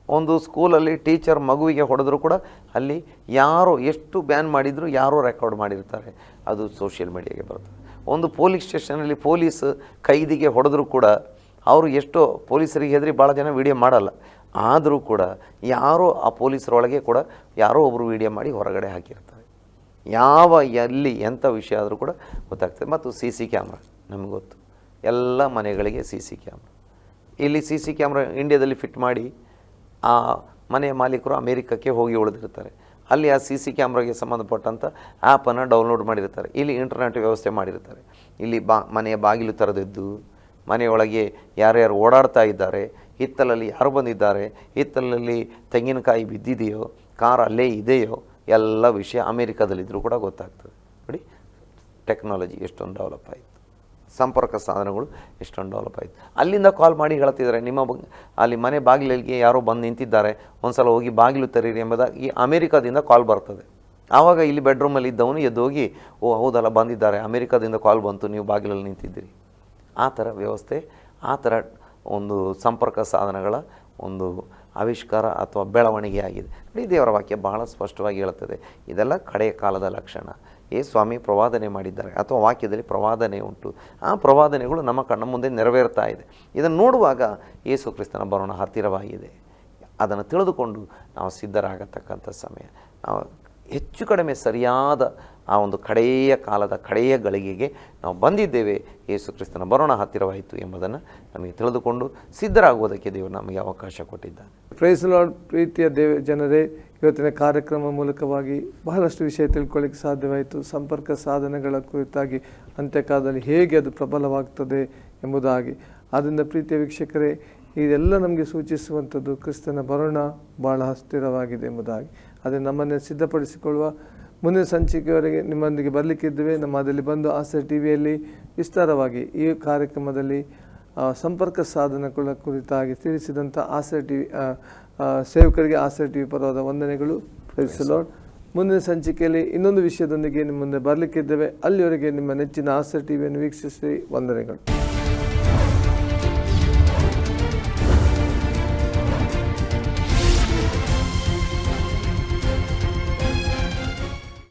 ಒಂದು ಸ್ಕೂಲಲ್ಲಿ ಟೀಚರ್ ಮಗುವಿಗೆ ಹೊಡೆದ್ರೂ ಕೂಡ ಅಲ್ಲಿ ಯಾರೋ ಎಷ್ಟು ಬ್ಯಾನ್ ಮಾಡಿದರೂ ಯಾರೋ ರೆಕಾರ್ಡ್ ಮಾಡಿರ್ತಾರೆ. ಅದು ಸೋಷಿಯಲ್ ಮೀಡಿಯಾಗೆ ಬರ್ತದೆ. ಒಂದು ಪೊಲೀಸ್ ಸ್ಟೇಷನಲ್ಲಿ ಪೊಲೀಸ್ ಕೈದಿಗೆ ಹೊಡೆದ್ರೂ ಕೂಡ ಅವರು ಎಷ್ಟೋ ಪೊಲೀಸರಿಗೆ ಹೆದರಿ ಭಾಳ ಜನ ವೀಡಿಯೋ ಮಾಡಲ್ಲ. ಆದರೂ ಕೂಡ ಯಾರೋ ಆ ಪೊಲೀಸರೊಳಗೆ ಕೂಡ ಯಾರೋ ಒಬ್ಬರು ವೀಡಿಯೋ ಮಾಡಿ ಹೊರಗಡೆ ಹಾಕಿರ್ತಾರೆ. ಯಾವ ಎಲ್ಲಿ ಎಂಥ ವಿಷಯ ಆದರೂ ಕೂಡ ಗೊತ್ತಾಗ್ತದೆ. ಮತ್ತು ಸಿ ಸಿ ಕ್ಯಾಮ್ರಾ ನಮಗೆ ಗೊತ್ತು. ಎಲ್ಲ ಮನೆಗಳಿಗೆ ಸಿ ಸಿ ಕ್ಯಾಮ್ರಾ. ಇಲ್ಲಿ ಸಿ ಸಿ ಕ್ಯಾಮ್ರಾ ಇಂಡಿಯಾದಲ್ಲಿ ಫಿಟ್ ಮಾಡಿ ಆ ಮನೆಯ ಮಾಲೀಕರು ಅಮೇರಿಕಕ್ಕೆ ಹೋಗಿ ಉಳಿದಿರ್ತಾರೆ. ಅಲ್ಲಿ ಆ ಸಿ ಸಿ ಕ್ಯಾಮ್ರಾಗೆ ಸಂಬಂಧಪಟ್ಟಂಥ ಆ್ಯಪನ್ನು ಡೌನ್ಲೋಡ್ ಮಾಡಿರ್ತಾರೆ. ಇಲ್ಲಿ ಇಂಟರ್ನೆಟ್ ವ್ಯವಸ್ಥೆ ಮಾಡಿರ್ತಾರೆ. ಇಲ್ಲಿ ಬಾ, ಮನೆಯ ಬಾಗಿಲು ತೆರೆದಿದ್ದು, ಮನೆಯೊಳಗೆ ಯಾರ್ಯಾರು ಓಡಾಡ್ತಾ ಇದ್ದಾರೆ, ಹಿತ್ತಲಲ್ಲಿ ಯಾರು ಬಂದಿದ್ದಾರೆ, ಹಿತ್ತಲಲ್ಲಿ ತೆಂಗಿನಕಾಯಿ ಬಿದ್ದಿದೆಯೋ, ಕಾರ್ ಅಲ್ಲೇ ಇದೆಯೋ, ಎಲ್ಲ ವಿಷಯ ಅಮೇರಿಕಾದಲ್ಲಿದ್ದರೂ ಕೂಡ ಗೊತ್ತಾಗ್ತದೆ. ನೋಡಿ ಟೆಕ್ನಾಲಜಿ ಎಷ್ಟೊಂದು ಡೆವಲಪ್ ಆಯಿತು. ಸಂಪರ್ಕ ಸಾಧನಗಳು ಎಷ್ಟೊಂದು ಡೆವಲಪ್ ಆಯಿತು. ಅಲ್ಲಿಂದ ಕಾಲ್ ಮಾಡಿ ಹೇಳ್ತಿದ್ದಾರೆ, ನಿಮ್ಮ ಅಲ್ಲಿ ಮನೆ ಬಾಗಿಲಿಗೆ ಯಾರೋ ಬಂದು ನಿಂತಿದ್ದಾರೆ ಒಂದು ಸಲ ಹೋಗಿ ಬಾಗಿಲು ತೆರೀರಿ ಎಂಬುದಾಗಿ ಈ ಅಮೇರಿಕಾದಿಂದ ಕಾಲ್ ಬರ್ತದೆ. ಆವಾಗ ಇಲ್ಲಿ ಬೆಡ್ರೂಮಲ್ಲಿ ಇದ್ದವನು ಎದ್ದು ಹೋಗಿ ಓ ಹೌದಲ್ಲ ಬಂದಿದ್ದಾರೆ, ಅಮೇರಿಕಾದಿಂದ ಕಾಲ್ ಬಂತು, ನೀವು ಬಾಗಿಲಲ್ಲಿ ನಿಂತಿದ್ದೀರಿ. ಆ ಥರ ವ್ಯವಸ್ಥೆ, ಆ ಥರ ಒಂದು ಸಂಪರ್ಕ ಸಾಧನಗಳ ಒಂದು ಆವಿಷ್ಕಾರ ಅಥವಾ ಬೆಳವಣಿಗೆ ಆಗಿದೆ. ದೇವರ ವಾಕ್ಯ ಬಹಳ ಸ್ಪಷ್ಟವಾಗಿ ಹೇಳುತ್ತದೆ. ಇದೆಲ್ಲ ಕಡೆಯ ಕಾಲದ ಲಕ್ಷಣ. ಏ ಸ್ವಾಮಿ ಪ್ರವಾದನೆ ಮಾಡಿದ್ದಾರೆ ಅಥವಾ ವಾಕ್ಯದಲ್ಲಿ ಪ್ರವಾದನೆ ಉಂಟು. ಆ ಪ್ರವಾದನೆಗಳು ನಮ್ಮ ಕಣ್ಣ ಮುಂದೆ ನೆರವೇರ್ತಾ ಇದೆ. ಇದನ್ನು ನೋಡುವಾಗ ಯೇಸು ಕ್ರಿಸ್ತನ ಬರೋಣ ಹತ್ತಿರವಾಗಿದೆ. ಅದನ್ನು ತಿಳಿದುಕೊಂಡು ನಾವು ಸಿದ್ಧರಾಗತಕ್ಕಂಥ ಸಮಯ. ನಾವು ಹೆಚ್ಚು ಕಡಿಮೆ ಸರಿಯಾದ ಆ ಒಂದು ಕಡೆಯ ಕಾಲದ ಕಡೆಯ ಗಳಿಗೆಗೆ ನಾವು ಬಂದಿದ್ದೇವೆ. ಯೇಸು ಕ್ರಿಸ್ತನ ಬರೋಣ ಹತ್ತಿರವಾಯಿತು ಎಂಬುದನ್ನು ನಮಗೆ ತಿಳಿದುಕೊಂಡು ಸಿದ್ಧರಾಗುವುದಕ್ಕೆ ದೇವರು ನಮಗೆ ಅವಕಾಶ ಕೊಟ್ಟಿದ್ದಾನೆ. ಪ್ರೈಸ್ ಲಾರ್ಡ್ ಪ್ರೀತಿಯ ದೇವ ಜನರೇ ಇವತ್ತಿನ ಕಾರ್ಯಕ್ರಮ ಮೂಲಕವಾಗಿ ಬಹಳಷ್ಟು ವಿಷಯ ತಿಳ್ಕೊಳ್ಳಿಕ್ಕೆ ಸಾಧ್ಯವಾಯಿತು. ಸಂಪರ್ಕ ಸಾಧನಗಳ ಕುರಿತಾಗಿ ಅಂತ್ಯಕಾಲದಲ್ಲಿ ಹೇಗೆ ಅದು ಪ್ರಬಲವಾಗ್ತದೆ ಎಂಬುದಾಗಿ. ಆದ್ದರಿಂದ ಪ್ರೀತಿಯ ವೀಕ್ಷಕರೇ, ಇದೆಲ್ಲ ನಮಗೆ ಸೂಚಿಸುವಂಥದ್ದು ಕ್ರಿಸ್ತನ ಬರೋಣ ಬಹಳ ಹಸ್ತಿರವಾಗಿದೆ ಎಂಬುದಾಗಿ. ಅದೇ ನಮ್ಮನ್ನು ಸಿದ್ಧಪಡಿಸಿಕೊಳ್ಳುವ ಮುಂದಿನ ಸಂಚಿಕೆಯವರೆಗೆ ನಿಮ್ಮೊಂದಿಗೆ ಬರಲಿಕ್ಕಿದ್ದೇವೆ. ನಮ್ಮ ಅದರಲ್ಲಿ ಬಂದು ಆಸೆ ಟಿ ವಿಯಲ್ಲಿ ವಿಸ್ತಾರವಾಗಿ ಈ ಕಾರ್ಯಕ್ರಮದಲ್ಲಿ ಸಂಪರ್ಕ ಸಾಧನಗಳ ಕುರಿತಾಗಿ ತಿಳಿಸಿದಂಥ ಆಸೆ ಟಿ ವಿ ಸೇವಕರಿಗೆ ಆಸೆ ಟಿವಿ ಪರವಾದ ವಂದನೆಗಳು ಲಾರ್ಡ್ ಮುಂದಿನ ಸಂಚಿಕೆಯಲ್ಲಿ ಇನ್ನೊಂದು ವಿಷಯದೊಂದಿಗೆ ನಿಮ್ಮ ಮುಂದೆ ಬರಲಿಕ್ಕಿದ್ದೇವೆ. ಅಲ್ಲಿವರೆಗೆ ನಿಮ್ಮ ನೆಚ್ಚಿನ ಆಸೆ ಟಿವಿಯನ್ನು ವೀಕ್ಷಿಸಿ. ವಂದನೆಗಳು.